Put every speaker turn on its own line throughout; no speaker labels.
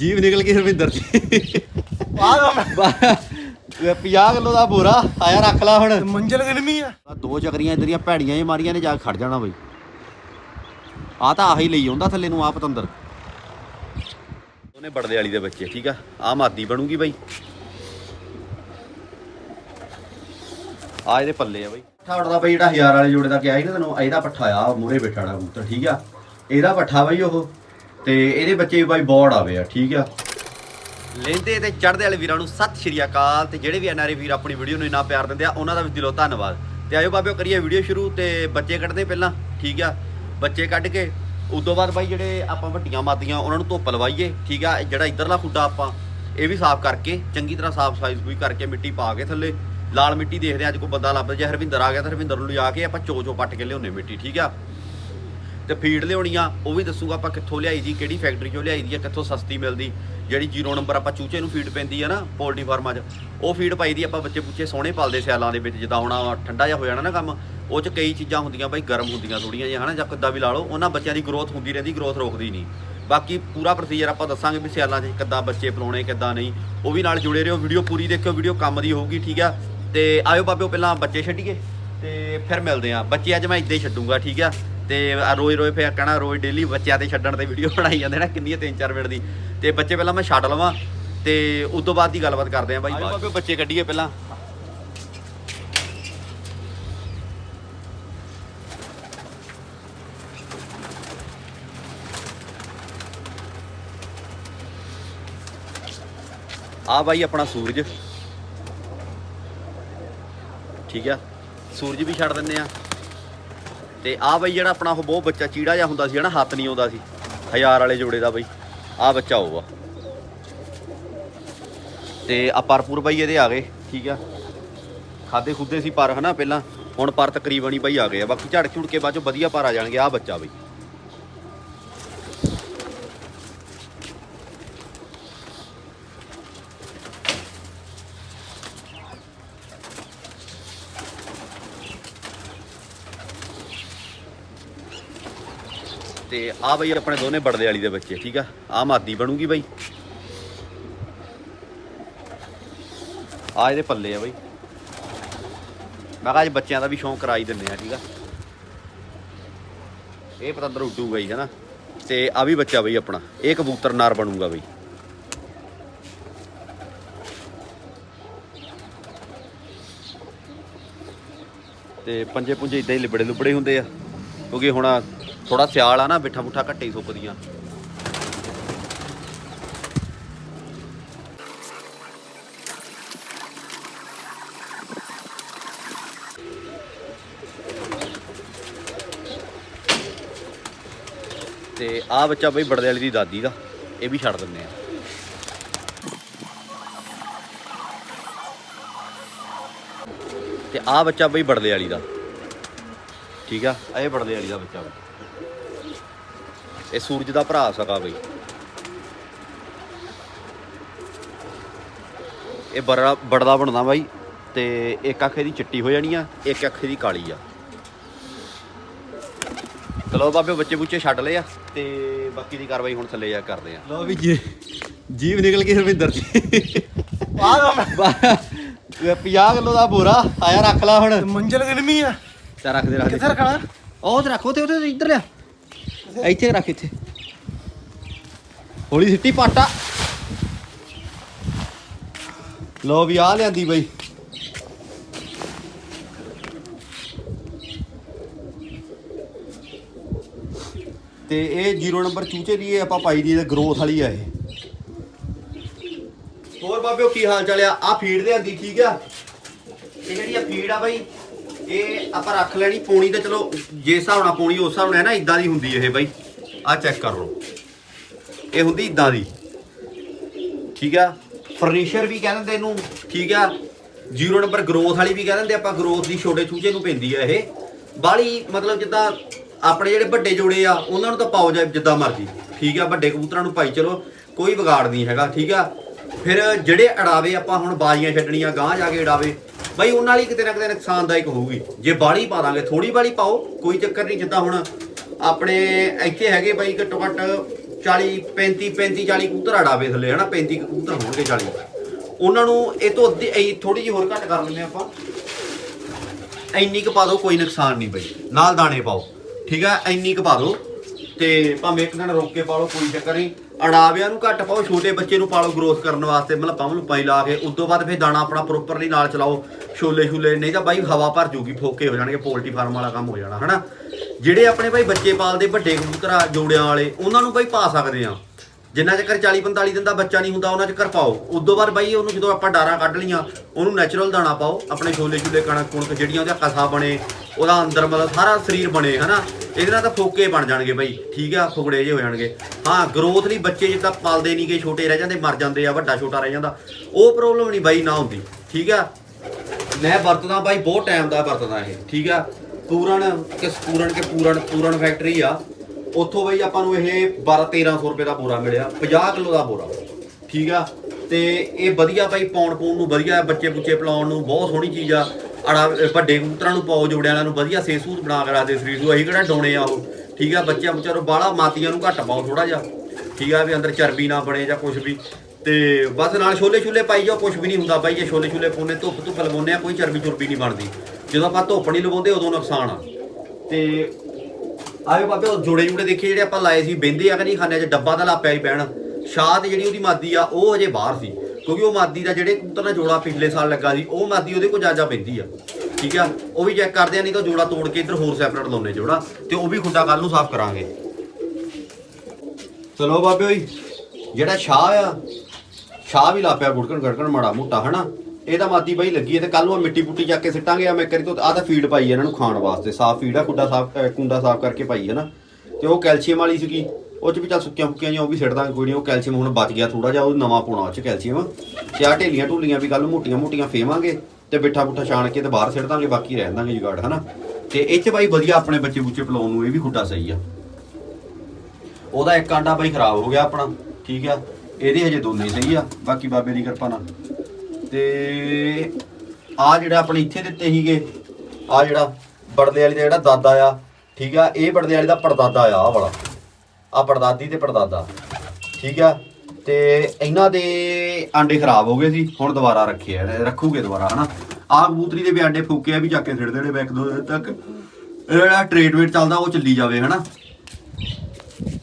ਜੀਵ ਨਿਕਲ ਗਈ ਹਰਵਿੰਦਰ ਦੀ।
ਆਹ
50 ਕਿਲੋ ਦਾ ਬੋਰਾ ਆਇਆ ਰੱਖ ਲਾ ਹੁਣ।
ਮੰਜ਼ਲ ਗਲਮੀ ਆ?
ਦੋ ਚੱਕਰੀਆਂ ਇਧਰੀਆਂ ਭੈੜੀਆਂ ਜਿਹੀਆਂ ਮਾਰੀਆਂ ਨੇ ਜਾ ਕੇ ਖੜ ਜਾਣਾ ਬਈ। ਆ ਤਾਂ ਆਹੀ ਲਈ ਆਉਂਦਾ ਥੱਲੇ ਨੂੰ ਆ ਪਤੰਦਰ। ਉਹਨੇ ਬੜਦੇ ਵਾਲੀ ਦੇ ਬੱਚੇ ਠੀਕ ਆ? ਆ ਮਾਦੀ ਬਣੂਗੀ ਬਈ। ਆ ਇਹਦੇ ਪੱਲੇ ਆ ਬਈ। ਪੱਠਾ ਉੜਦਾ ਬਈ ਜਿਹੜਾ ਹਜ਼ਾਰ ਵਾਲੇ ਜੋੜੇ ਦਾ ਕਿਹਾ ਸੀ ਨਾ ਤੈਨੂੰ ਇਹਦਾ ਪੱਠਾ ਆ ਮੂਰੇ ਬੈਠਾ ਵਾਲਾ ਕਬੂਤਰ ਠੀਕ ਆ? ਇਹਦਾ ਪੱਠਾ ਬਈ ਉਹ। ਤੇ ਇਹਦੇ ਬੱਚੇ ਵੀ ਬਾਈ ਬੋੜ ਆਵੇ ਆ, ਠੀਕ ਆ। ਲੈਂਦੇ ਤੇ ਚੜ੍ਹਦੇ ਵਾਲੇ ਵੀਰਾਂ ਨੂੰ ਸਤਿ ਸ਼੍ਰੀ ਅਕਾਲ ਤੇ ਜਿਹੜੇ ਵੀ ਐਨਆਰਏ ਵੀਰ ਆਪਣੀ ਵੀਡੀਓ ਨੂੰ ਇੰਨਾ ਪਿਆਰ ਦਿੰਦੇ ਆ, ਉਹਨਾਂ ਦਾ ਵੀ ਦਿਲੋਂ ਧੰਨਵਾਦ। ਤੇ ਆਇਓ ਬਾਬਿਓ, ਕਰੀਏ ਵੀਡੀਓ ਸ਼ੁਰੂ ਤੇ ਬੱਚੇ ਕੱਢਦੇ ਪਹਿਲਾਂ, ਠੀਕ ਆ? ਬੱਚੇ ਕੱਢ ਕੇ, ਉਦੋਂ ਬਾਅਦ ਬਾਈ ਜਿਹੜੇ ਆਪਾਂ ਵੱਡੀਆਂ ਮਾਦੀਆਂ, ਉਹਨਾਂ ਨੂੰ ਧੁੱਪ ਲਵਾਈਏ, ਠੀਕ ਆ? ਜਿਹੜਾ ਇਧਰਲਾ ਖੁੱਡਾ ਆਪਾਂ, ਇਹ ਵੀ ਸਾਫ਼ ਕਰਕੇ, ਚੰਗੀ ਤਰ੍ਹਾਂ ਸਾਫ਼ ਸਾਈਜ਼ ਵੀ ਕਰਕੇ ਮਿੱਟੀ ਪਾ ਕੇ ਥੱਲੇ, ਲਾਲ ਮਿੱਟੀ ਦੇਖਦੇ ਆ, ਅੱਜ ਕੋਈ ਬੰਦਾ ਲੱਭਦਾ ਜੇ ਹਰਵਿੰਦਰ ਆ ਗਿਆ ਤਾਂ ਹਰਵਿੰਦਰ ਨੂੰ ਲਿਜਾ ਕੇ ਆਪਾਂ ਚੋ ਚੋ ਪੱਟ ਕੇ ਲਿਆਉਨੇ ਮਿੱਟੀ, ਠੀਕ ਆ? ਤੇ ਫੀਡ ਲਿਆਉਣੀ ਆ ਉਹ ਵੀ ਦੱਸੂਗਾ ਆਪਾਂ ਕਿੱਥੋਂ ਲਿਆਈ ਜੀ, ਕਿਹੜੀ ਫੈਕਟਰੀ ਚੋਂ ਲਿਆਈ ਦੀ ਆ, ਕਿੱਥੋਂ ਸਸਤੀ ਮਿਲਦੀ। ਜਿਹੜੀ ਜ਼ੀਰੋ ਨੰਬਰ ਆਪਾਂ ਚੂਚੇ ਨੂੰ ਫੀਡ ਪੈਂਦੀ ਆ ਨਾ ਪੋਲਟਰੀ ਫਾਰਮਾਂ 'ਚ, ਉਹ ਫੀਡ ਪਾਈ ਦੀ ਆਪਾਂ ਬੱਚੇ ਪੁੱਛੇ ਸੋਹਣੇ ਪਾਲਦੇ ਸਿਆਲਾਂ ਦੇ ਵਿੱਚ, ਜਿੱਦਾਂ ਹੁਣ ਠੰਡਾ ਜਿਹਾ ਹੋ ਜਾਣਾ ਨਾ ਕੰਮ, ਉਹ 'ਚ ਕਈ ਚੀਜ਼ਾਂ ਹੁੰਦੀਆਂ ਬਾਈ, ਗਰਮ ਹੁੰਦੀਆਂ ਥੋੜੀਆਂ ਜਿਹਾ ਹਨਾ, ਜਾਂ ਕਿੱਦਾਂ ਵੀ ਲਾ ਲਓ, ਉਹਨਾਂ ਬੱਚਿਆਂ ਦੀ ਗਰੋਥ ਹੁੰਦੀ ਰਹਿੰਦੀ ਗਰੋਥ ਰੋਕਦੀ ਨਹੀਂ। ਬਾਕੀ ਪੂਰਾ ਪ੍ਰੋਸੀਜਰ ਆਪਾਂ ਦੱਸਾਂਗੇ ਵੀ ਸਿਆਲਾਂ 'ਚ ਕਿੱਦਾਂ ਬੱਚੇ ਪਲਾਉਣੇ, ਕਿੱਦਾਂ ਨਹੀਂ, ਉਹ ਵੀ ਨਾਲ ਜੁੜੇ ਰਹੋ ਵੀਡੀਓ ਪੂਰੀ ਦੇਖਿਓ ਵੀਡੀਓ ਕੰਮ ਦੀ ਹੋਊਗੀ, ਠੀਕ ਆ। ਤੇ ਆਇਓ ਬਾਬਿਓ, ਪਹਿਲਾਂ ਬੱਚੇ ਛੱਡੀਏ, ਤੇ ਫਿਰ ਮਿਲਦੇ ਆ ਬੱਚੇ ਅੱਜ ਮੈਂ ਇੱਦਾਂ ਹੀ ਛੱਡੂੰਗਾ, ਠੀਕ ਆ। ਤੇ ਆ ਰੋਜ਼ ਰੋਜ਼ ਫਿਰ ਕਹਿਣਾ ਰੋਜ਼ ਡੇਲੀ ਬੱਚਿਆਂ ਤੇ ਛੱਡਣ ਤੇ ਵੀਡੀਓ ਬਣਾਈ ਜਾਂਦੇ ਨਾ ਕਿੰਨੀ ਤਿੰਨ ਚਾਰ ਮਿੰਟ ਦੀ। ਤੇ ਬੱਚੇ ਪਹਿਲਾਂ ਮੈਂ ਛੱਡ ਲਵਾਂ ਤੇ ਉਸ ਤੋਂ ਬਾਅਦ ਦੀ ਗੱਲਬਾਤ ਕਰਦੇ ਆ ਬਾਈ। ਬਾਬੇ, ਬੱਚੇ ਕੱਢੀਏ ਪਹਿਲਾਂ। ਆ ਬਾਈ ਆਪਣਾ ਸੂਰਜ। ਠੀਕ ਆ। ਸੂਰਜ ਵੀ ਛੱਡ ਦਿੰਦੇ ਆ। ਤੇ ਆ ਬਈ ਜਿਹੜਾ ਆਪਣਾ ਉਹ ਬਹੁਤ ਬੱਚਾ ਚੀੜਾ ਜਿਹਾ ਹੁੰਦਾ ਸੀ, ਹਨਾ, ਹੱਥ ਨਹੀਂ ਆਉਂਦਾ ਸੀ। ਹਜ਼ਾਰ ਵਾਲੇ ਜੋੜੇ ਦਾ ਬਈ। ਆ ਬੱਚਾ ਉਹ ਆ। ਤੇ ਆ ਪਰਪੂਰ ਬਈ ਇਹਦੇ ਆ ਗਏ, ਠੀਕ ਆ। ਖਾਦੇ ਖੁੱਦੇ ਸੀ ਪਰ, ਹਨਾ, ਪਹਿਲਾਂ। ਹੁਣ ਪਰ ਤਕਰੀਬਨ ਹੀ ਬਈ ਆ ਗਏ ਆ। ਬਾਕੀ ਝੜ ਝੁੜ ਕੇ ਬਾਅਦ ਚੋਂ ਵਧੀਆ ਪਰ ਆ ਜਾਣਗੇ ਆ ਬੱਚਾ ਬਈ। ਤੇ ਆ ਬਈ ਆਪਣੇ ਦੋਨੇ ਬੜਦੇ ਵਾਲੀ ਦੇ ਬੱਚੇ, ਠੀਕ ਆ? ਆ ਮਾਦੀ ਬਣੂਗੀ ਬਈ। ਆ ਇਹਦੇ ਪੱਲੇ ਆ ਬਈ। ਮੈਂ ਕਿਹਾ ਅੱਜ ਬੱਚਿਆਂ ਦਾ ਵੀ ਸ਼ੌਂਕ ਕਰਾਈ ਦਿੰਨੇ ਆ, ਠੀਕ ਆ? ਇਹ ਪਤੰਦਰ ਉੱਡੂਗਾ ਹੀ ਹਨਾ? ਤੇ ਆ ਵੀ ਬੱਚਾ ਬਈ ਆਪਣਾ, ਇਹ ਕਬੂਤਰ ਨਾਰ ਬਣੂਗਾ ਬਈ। ਤੇ ਪੰਜੇ ਪੁੰਜੇ ਇਦਾਂ ਹੀ ਲਿਬੜੇ ਲੁਬੜੇ ਹੁੰਦੇ ਆ, ਕਿਉਂਕਿ ਹੁਣ ਥੋੜਾ ਸਿਆਲ ਆ ਨਾ ਬਿੱਠਾ ਬੁੱਠਾ ਘੱਟੇ ਹੀ ਸੁੱਕਦੀਆਂ। ਤੇ ਆ ਬੱਚਾ ਬਈ ਬੜਦੇ ਵਾਲੀ ਦੀ ਦਾਦੀ ਦਾ, ਇਹ ਵੀ ਛੱਡ ਦਿੰਦੇ ਆ। ਤੇ ਆ ਬੱਚਾ ਬਈ ਬੜਦੇ ਵਾਲੀ ਦਾ। ਠੀਕ ਆ, ਇਹ ਬੜਦੇ ਵਾਲੀ ਦਾ ਬੱਚਾ ਇਹ ਸੂਰਜ ਦਾ ਭਰਾ ਸਕਾ ਬਈ। ਇਹ ਬੜਾ ਬੜਦਾ ਬਣਦਾ ਬਾਈ ਤੇ ਇੱਕ ਅੱਖ ਇਹਦੀ ਚਿੱਟੀ ਹੋ ਜਾਣੀ ਆ ਇੱਕ ਅੱਖ ਇਹਦੀ ਕਾਲੀ ਆ। ਚਲੋ ਬਾਬੇ ਬੱਚੇ ਬੁੱਚੇ ਛੱਡ ਲਏ ਆ ਤੇ ਬਾਕੀ ਦੀ ਕਾਰਵਾਈ ਹੁਣ ਥੱਲੇ ਜਾ ਕਰਦੇ ਆ। ਲੋ ਵੀ ਜੀ ਜੀਵ ਨਿਕਲ ਗਈ ਹਰਵਿੰਦਰ ਦੀ
ਆਹ
50 ਕਿਲੋ ਦਾ ਬੋਰਾ ਆਇਆ ਰੱਖ ਲਾ ਹੁਣ।
ਮੰਜ਼ਲ ਗਲਮੀ ਆ?
ਤੇ ਰੱਖ ਦੇ ਰੱਖ ਦੇ।
ਕਿੱਥੇ ਰੱਖਣਾ?
ਉਹ ਤੇ ਰੱਖੋ ਤੇ ਉਹਦੇ ਇੱਧਰ ਲਿਆ। ਇੱਥੇ ਰੱਖ ਇੱਥੇ। ਹੌਲੀ ਸਿੱਟੀ ਪਾਟਾ। ਲੋ ਵੀ ਆ ਲਿਆਂਦੀ ਬਈ। ਤੇ ਇਹ 0 ਨੰਬਰ ਚੂਚੇ ਦੀ ਇਹ ਆਪਾਂ ਪਾਈ ਦੀ ਇਹ ਗਰੋਥ ਵਾਲੀ ਆ ਇਹ। ਹੋਰ ਬਾਬਿਓ ਕੀ ਹਾਲ ਚਾਲ ਆ? ਆ ਫੀਡ ਦੇ ਆਂਦੀ ਠੀਕ ਆ? ਇਹ ਜਿਹੜੀ ਆ ਫੀਡ ਆ ਬਾਈ ਇਹ ਆਪਾਂ ਰੱਖ ਲੈਣੀ ਪੌਣੀ ਤੇ ਚਲੋ ਜੇ ਹਿਸਾਬ ਨਾਲ ਪੌਣੀ ਉਸ ਹਿਸਾਬ ਨਾਲ ਹੈ ਨਾ ਇਦਾਂ ਦੀ ਹੁੰਦੀ ਇਹ ਬਾਈ। ਆ ਚੈੱਕ ਕਰ ਲਓ। ਇਹ ਹੁੰਦੀ ਇਦਾਂ ਦੀ। ਠੀਕ ਆ? ਫਰਨੀਚਰ ਵੀ ਕਹਿ ਦਿੰਦੇ ਇਹਨੂੰ। ਠੀਕ ਆ? ਜ਼ੀਰੋ ਨੰਬਰ ਗਰੋਥ ਵਾਲੀ ਵੀ ਕਹਿ ਦਿੰਦੇ ਆਪਾਂ ਗਰੋਥ ਦੀ ਛੋਟੇ ਚੂਚੇ ਨੂੰ ਪੈਂਦੀ ਆ ਇਹ। ਬਾਲੀ ਮਤਲਬ ਜਿੱਦਾਂ ਆਪਣੇ ਜਿਹੜੇ ਵੱਡੇ ਜੋੜੇ ਆ, ਉਹਨਾਂ ਨੂੰ ਤਾਂ ਪਾਓ ਜਾ ਜਿੱਦਾਂ ਮਰਜ਼ੀ। ਠੀਕ ਆ? ਵੱਡੇ ਕਬੂਤਰਾਂ ਨੂੰ ਪਾਈ ਚਲੋ, ਕੋਈ ਵਿਗਾੜ ਨਹੀਂ ਹੈਗਾ। ਠੀਕ ਆ? ਫਿਰ ਜਿਹੜੇ ਅੜਾਵੇ ਆਪਾਂ ਹੁਣ ਬਾਜ਼ੀਆਂ ਛੱਡਣੀਆਂ ਗਾਂ ਜਾ ਕੇ ਅੜਾਵੇ ਬਾਈ ਉਹਨਾਂ ਲਈ ਕਿਤੇ ਨਾ ਕਿਤੇ ਨੁਕਸਾਨਦਾਇਕ ਹੋਊਗੀ। ਜੇ ਬਾੜੀ ਪਾ ਦਾਂਗੇ ਥੋੜੀ ਬਾੜੀ ਪਾਓ, ਕੋਈ ਚੱਕਰ ਨਹੀਂ ਜਿੱਦਾਂ ਹੁਣ ਆਪਣੇ ਇੱਥੇ ਹੈਗੇ ਬਾਈ ਘੱਟੋ ਘੱਟ 40 35 35 40 ਕਬੂਤਰ ਅੜਾਵੇ ਥੱਲੇ, ਹਨਾ? 35 ਕੁ ਕਬੂਤਰ ਹੋਣਗੇ 40 ਉਹਨਾਂ ਨੂੰ ਇਹ ਤੋਂ ਅੱਧੀ, ਇਹ ਥੋੜੀ ਜਿਹੀ ਹੋਰ ਘੱਟ ਕਰ ਲੈਂਦੇ ਆਪਾਂ। ਇੰਨੀ ਕੁ ਪਾ ਦਿਓ, ਕੋਈ ਨੁਕਸਾਨ ਨਹੀਂ ਬਈ। ਨਾਲ ਦਾਣੇ ਪਾਓ। ਠੀਕ ਆ? ਇੰਨੀ ਕੁ ਪਾ ਦਿਓ। ਤੇ ਭਾਵੇਂ ਇੱਕ ਦਿਨ ਰੋਕ ਕੇ ਪਾ ਲਓ, ਕੋਈ ਚੱਕਰ ਨਹੀਂ। ਅੜਾਵਿਆਂ ਨੂੰ ਘੱਟ ਪਾਓ, ਛੋਟੇ ਬੱਚੇ ਨੂੰ ਪਾ ਲਓ ਗਰੋਥ ਕਰਨ ਵਾਸਤੇ। ਮਤਲਬ ਪੰਮ ਨੂੰ ਪਾਈ ਲਾ ਕੇ, ਉਸ ਤੋਂ ਬਾਅਦ ਫਿਰ ਦਾਣਾ ਆਪਣਾ ਪ੍ਰੋਪਰਲੀ ਨਾਲ ਚਲਾਓ, ਛੋਲੇ ਛੁਲੇ, ਨਹੀਂ ਤਾਂ ਬਾਈ ਹਵਾ ਭਰ ਜੂਗੀ, ਫੋਕੇ ਹੋ ਜਾਣਗੇ ਪੋਲਟਰੀ ਫਾਰਮ ਵਾਲਾ ਕੰਮ ਹੋ ਜਾਣਾ, ਹਨਾ? ਜਿਹੜੇ ਆਪਣੇ ਬਾਈ ਬੱਚੇ ਪਾਲਦੇ, ਵੱਡੇ ਕਬੂਤਰ ਆ, ਜੋੜਿਆਂ ਵਾਲੇ, ਉਹਨਾਂ ਨੂੰ ਬਾਈ ਪਾ ਸਕਦੇ ਆ। ਜਿੰਨਾ ਚਿਰ 40 45 ਦਿਨ ਦਾ ਬੱਚਾ ਨਹੀਂ ਹੁੰਦਾ, ਉਹਨਾਂ ਚਿਰ ਪਾਓ। ਉਦੋਂ ਬਾਅਦ ਬਾਈ, ਉਹਨੂੰ ਜਦੋਂ ਆਪਾਂ ਡਾਰਾਂ ਕੱਢ ਲੀਆਂ ਉਹਨੂੰ ਨੈਚੁਰਲ ਦਾਣਾ ਪਾਓ, ਆਪਣੇ ਛੋਲੇ ਛੁਲੇ, ਕਣਕ ਕੁਣਕ ਜਿਹੜੀਆਂ ਉਹਦਾ ਕਸਾ ਬਣੇ, ਉਹਦਾ ਅੰਦਰ ਮਤਲਬ ਸਾਰਾ ਸਰੀਰ ਬਣੇ, ਹਨਾ? ਇਹਦੇ ਨਾਲ ਤਾਂ ਫੋਕੇ ਬਣ ਜਾਣਗੇ ਬਾਈ, ਠੀਕ ਆ? ਫੁਗੜੇ ਜੇ ਹੋ ਜਾਣਗੇ। ਹਾਂ ਗਰੋਥ ਲਈ ਬੱਚੇ ਜਿੱਦਾਂ ਪਾਲਦੇ ਨਹੀਂਗੇ ਛੋਟੇ ਰਹਿ ਜਾਂਦੇ, ਮਰ ਜਾਂਦੇ ਆ, ਵੱਡਾ ਛੋਟਾ ਰਹਿ ਜਾਂਦਾ, ਉਹ ਪ੍ਰੋਬਲਮ ਨਹੀਂ ਬਾਈ, ਨਾ ਹੁੰਦੀ, ਠੀਕ ਆ? ਮੈਂ ਵਰਤਦਾ ਬਾਈ, ਬਹੁਤ ਟਾਈਮ ਦਾ ਵਰਤਦਾ ਇਹ, ਠੀਕ ਆ? ਪੂਰਨ, ਕਿਸ ਪੂਰਨ ਕਿ ਪੂਰਨ ਪੂਰਨ ਫੈਕਟਰੀ ਆ। ਉੱਥੋਂ ਬਈ ਆਪਾਂ ਨੂੰ ਇਹ 12 1300 ਰੁਪਏ ਦਾ ਬੋਰਾ ਮਿਲਿਆ 50 ਕਿਲੋ ਦਾ ਬੋਰਾ। ਠੀਕ ਆ? ਤੇ ਇਹ ਵਧੀਆ ਬਾਈ ਪਾਉਣ ਪੂਣ ਨੂੰ ਵਧੀਆ ਬੱਚੇ ਬੁੱਚੇ ਪਲਾਉਣ ਨੂੰ ਬਹੁਤ ਸੋਹਣੀ ਚੀਜ਼ ਆ। ਅੜਾ ਵੱਡੇ ਕਬੂਤਰਾਂ ਨੂੰ, ਪਾਓ ਜੋੜਿਆਂ ਨੂੰ ਵਧੀਆ ਸੇਸੂਤ ਬਣਾ ਕੇ ਰੱਖਦੇ ਸਰੀਰ ਨੂੰ। ਅਸੀਂ ਕਿਹੜਾ ਡੋਣੇ ਆ ਉਹ? ਠੀਕ ਆ? ਬੱਚਿਆਂ ਵਿਚਾਰੋ ਬਾਹਲਾ ਮਾਤੀਆਂ ਨੂੰ ਘੱਟ ਪਾਓ ਥੋੜਾ ਜਿਹਾ। ਠੀਕ ਆ? ਵੀ ਅੰਦਰ ਚਰਬੀ ਨਾ ਬਣੇ ਜਾਂ ਕੁਝ ਵੀ। ਤੇ ਬਸ ਨਾਲ ਛੋਲੇ ਛੁਲੇ ਪਾਈ ਜਾਓ ਕੁਝ ਵੀ ਨਹੀਂ ਹੁੰਦਾ ਬਾਈ। ਜੇ ਛੋਲੇ ਛੁਲੇ ਪਾਉਨੇ ਧੁੱਪ ਧੁੱਪ ਲਵਾਉਂਦੇ ਆ, ਕੋਈ ਚਰਬੀ ਚੁਰਬੀ ਨਹੀਂ ਬਣਦੀ। ਜਦੋਂ ਆਪਾਂ ਧੁੱਪ ਨਹੀਂ ਲਵਾਉਂਦੇ, ਉਦੋਂ ਨੁਕਸਾਨ ਆ। ਤੇ ਆਇਓ ਬਾਬੇ ਉਹ ਜੋੜੇ ਜੁੜੇ ਦੇਖੇ ਜਿਹੜੇ ਆਪਾਂ ਲਾਏ ਸੀ, ਬਹਿੰਦੇ ਆ ਕਿ ਨਹੀਂ ਖਾਨੇ ਚ, ਡੱਬਾ ਤਾਂ ਲਾਪਿਆ ਹੀ ਪੈਣ। ਸ਼ਾਹ ਤੇ ਜਿਹੜੀ ਉਹਦੀ ਮਾਦੀ ਆ, ਉਹ ਅਜੇ ਬਾਹਰ ਸੀ। ਕਿਉਂਕਿ ਉਹ ਮਾਦੀ ਦਾ ਜਿਹੜੇ ਕਬੂਤਰ ਦਾ ਜੋੜਾ ਪਿਛਲੇ ਸਾਲ ਲੱਗਾ ਸੀ, ਉਹ ਮਾਦੀ ਉਹਦੇ ਕੋਲ ਜਾਜਾ ਪੈਂਦੀ ਆ। ਠੀਕ ਆ? ਉਹ ਵੀ ਚੈੱਕ ਕਰਦੇ ਆ, ਨਹੀਂ ਤਾਂ ਜੋੜਾ ਤੋੜ ਕੇ ਇੱਧਰ ਹੋਰ ਸੈਪਰੇਟ ਲਾਉਨੇ ਜੋੜਾ, ਤੇ ਉਹ ਵੀ ਖੁੱਡਾ ਕੱਲ ਨੂੰ ਸਾਫ਼ ਕਰਾਂਗੇ। ਚਲੋ ਬਾਬੇ ਓਏ, ਜਿਹੜਾ ਸ਼ਾਹ ਆ, ਸ਼ਾਹ ਵੀ ਲਾਪਿਆ ਗੁੜਕਣ ਗੜਕਣ ਮਾੜਾ ਮੋਟਾ, ਹਨਾ? ਇਹ ਤਾਂ ਮਾਦੀ ਬਾਈ ਲੱਗੀ ਹੈ ਤੇ ਕੱਲ ਨੂੰ ਆਹ ਮਿੱਟੀ ਪੁੱਟੀ ਚੱਕ ਕੇ ਸਿੱਟਾਂਗੇ ਆ ਮੈਂ ਕਰੀ ਤੋਂ ਆਹ ਤਾਂ ਫੀਡ ਪਾਈ ਹੈ ਇਹਨਾਂ ਨੂੰ ਖਾਣ ਵਾਸਤੇ। ਸਾਫ਼ ਫੀਡ ਆ ਖੁੱਡਾ ਸਾਫ਼, ਅਹ ਕੁੰਡਾ ਸਾਫ਼ ਕਰਕੇ ਪਾਈ ਹੈ ਨਾ। ਤੇ ਉਹ ਕੈਲਸ਼ੀਅਮ ਵਾਲੀ ਸੀਗੀ, ਉਹ ਚ ਵੀ ਚੱਲ ਸੁੱਕੀਆਂ ਫੁੱਕੀਆਂ ਜਿਹੀਆਂ ਉਹ ਵੀ ਸਿੱਟ ਦਾਂਗੇ, ਕੋਈ ਨਹੀਂ ਉਹ ਕੈਲਸ਼ੀਅਮ ਹੁਣ ਬਚ ਗਿਆ ਥੋੜਾ ਜਿਹਾ, ਉਹ ਨਵਾਂ ਪਾਉਣਾ ਉਹ ਚ ਕੈਲਸ਼ੀਅਮ। ਤੇ ਆ ਢੇਲੀਆਂ ਢੂਲੀਆਂ ਵੀ ਕੱਲ ਮੋਟੀਆਂ ਮੋਟੀਆਂ ਫੇਵਾਂਗੇ ਤੇ ਬਿੱਠਾ ਬੁੱਠਾ ਛਾਣ ਕੇ ਤੇ ਬਾਹਰ ਸਿੱਟ ਦਾਂਗੇ, ਬਾਕੀ ਰਹਿ ਦਾਂਗੇ ਜੁਗਾੜ, ਹਨਾ। ਤੇ ਇਹ ਚ ਬਾਈ ਵਧੀਆ ਆਪਣੇ ਬੱਚੇ ਬੁੱਚੇ ਪਲਾਉਣ ਨੂੰ ਇਹ ਵੀ ਖੁੱਡਾ ਸਹੀ ਆ। ਉਹਦਾ ਇੱਕ ਆਂਡਾ ਬਾਈ ਖਰਾਬ ਹੋ ਗਿਆ ਆਪਣਾ, ਠੀਕ ਆ। ਇਹਦੇ ਹਜੇ ਦੋਨੇ ਸਹੀ ਆ, ਬਾਕੀ ਬਾਬੇ ਦੀ ਕਿਰਪਾ ਨਾਲ। ਤੇ ਆ ਜਿਹੜਾ ਆਪਣੇ ਇੱਥੇ ਦਿੱਤੇ ਸੀਗੇ, ਆ ਜਿਹੜਾ ਬੜਦੇ ਵਾਲੀ ਦਾ ਜਿਹੜਾ ਦਾਦਾ ਆ, ਠੀਕ ਆ, ਇਹ ਬੜਦੇ ਵਾਲੀ ਦਾ ਪੜਦਾਦਾ ਆ, ਆਹ ਵਾਲਾ। ਆ ਪੜਦਾਦੀ ਤੇ ਪੜਦਾਦਾ, ਠੀਕ ਆ? ਤੇ ਇਹਨਾਂ ਦੇ ਆਂਡੇ ਖਰਾਬ ਹੋ ਗਏ ਸੀ, ਹੁਣ ਦੁਬਾਰਾ ਰੱਖੇ ਆ ਰੱਖੂਗੇ ਦੁਬਾਰਾ, ਹਨਾ? ਆ ਕਬੂਤਰੀ ਦੇ ਵੀ ਆਂਡੇ ਫੂਕੇ ਆ, ਵੀ ਚੱਕ ਕੇ ਸਿੱਟ ਦੇਣੇ ਬੈਕ ਦੋ ਦਿਨ ਤੱਕ। ਜਿਹੜਾ ਟ੍ਰੇਡ ਵੇਟ ਚੱਲਦਾ, ਉਹ ਚੱਲੀ ਜਾਵੇ, ਹਨਾ?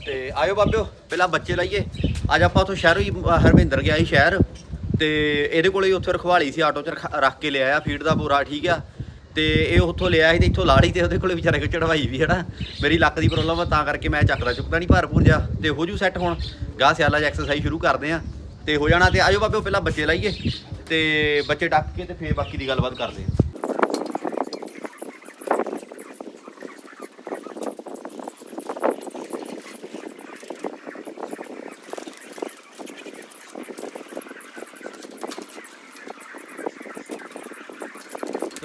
ਤੇ ਆਇਓ ਬਾਬਿਓ, ਪਹਿਲਾਂ ਬੱਚੇ ਲਾਈਏ। ਅੱਜ ਆਪਾਂ ਉੱਥੋਂ ਸ਼ਹਿਰੋਂ ਹੀ, ਅਹ ਹਰਵਿੰਦਰ ਗਿਆ ਸੀ ਸ਼ਹਿਰ। ਤੇ ਇਹਦੇ ਕੋਲੇ ਹੀ ਉੱਥੇ ਰਖਵਾਲੀ ਸੀ, ਆਟੋ 'ਚ ਰਖ- ਰੱਖ ਕੇ ਲਿਆਇਆ, ਫੀਡ ਦਾ ਪੂਰਾ, ਠੀਕ ਆ। ਤੇ ਇਹ ਉੱਥੋਂ ਲਿਆ ਸੀ ਤੇ ਇੱਥੋਂ ਲਾੜੀ ਤੇ ਉਹਦੇ ਕੋਲੇ ਵਿਚਾਰੇ ਕੋ ਚੜਵਾਈ ਵੀ, ਹਨਾ। ਮੇਰੀ ਲੱਕ ਦੀ ਪ੍ਰੋਬਲਮ ਆ, ਤਾਂ ਕਰਕੇ ਮੈਂ ਚੱਕਦਾ ਚੁੱਕਦਾ ਨਹੀਂ ਭਰਪੂਰ ਜਾ। ਤੇ ਹੋ ਜੂ ਸੈੱਟ ਹੁਣ। ਗਾਹ ਸਿਆਲਾ 'ਚ ਐਕਸਰਸਾਈਜ਼ ਸ਼ੁਰੂ ਕਰਦੇ ਆ। ਤੇ ਹੋ ਜਾਣਾ ਤੇ ਆਇਓ ਬਾਬਿਓ ਪਹਿਲਾਂ ਬੱਚੇ ਲਾਈਏ। ਤੇ ਬੱਚੇ ਡੱਕ ਕੇ ਤੇ ਫੇਰ ਬਾਕੀ ਦੀ ਗੱਲਬਾਤ ਕਰਦੇ ਆ।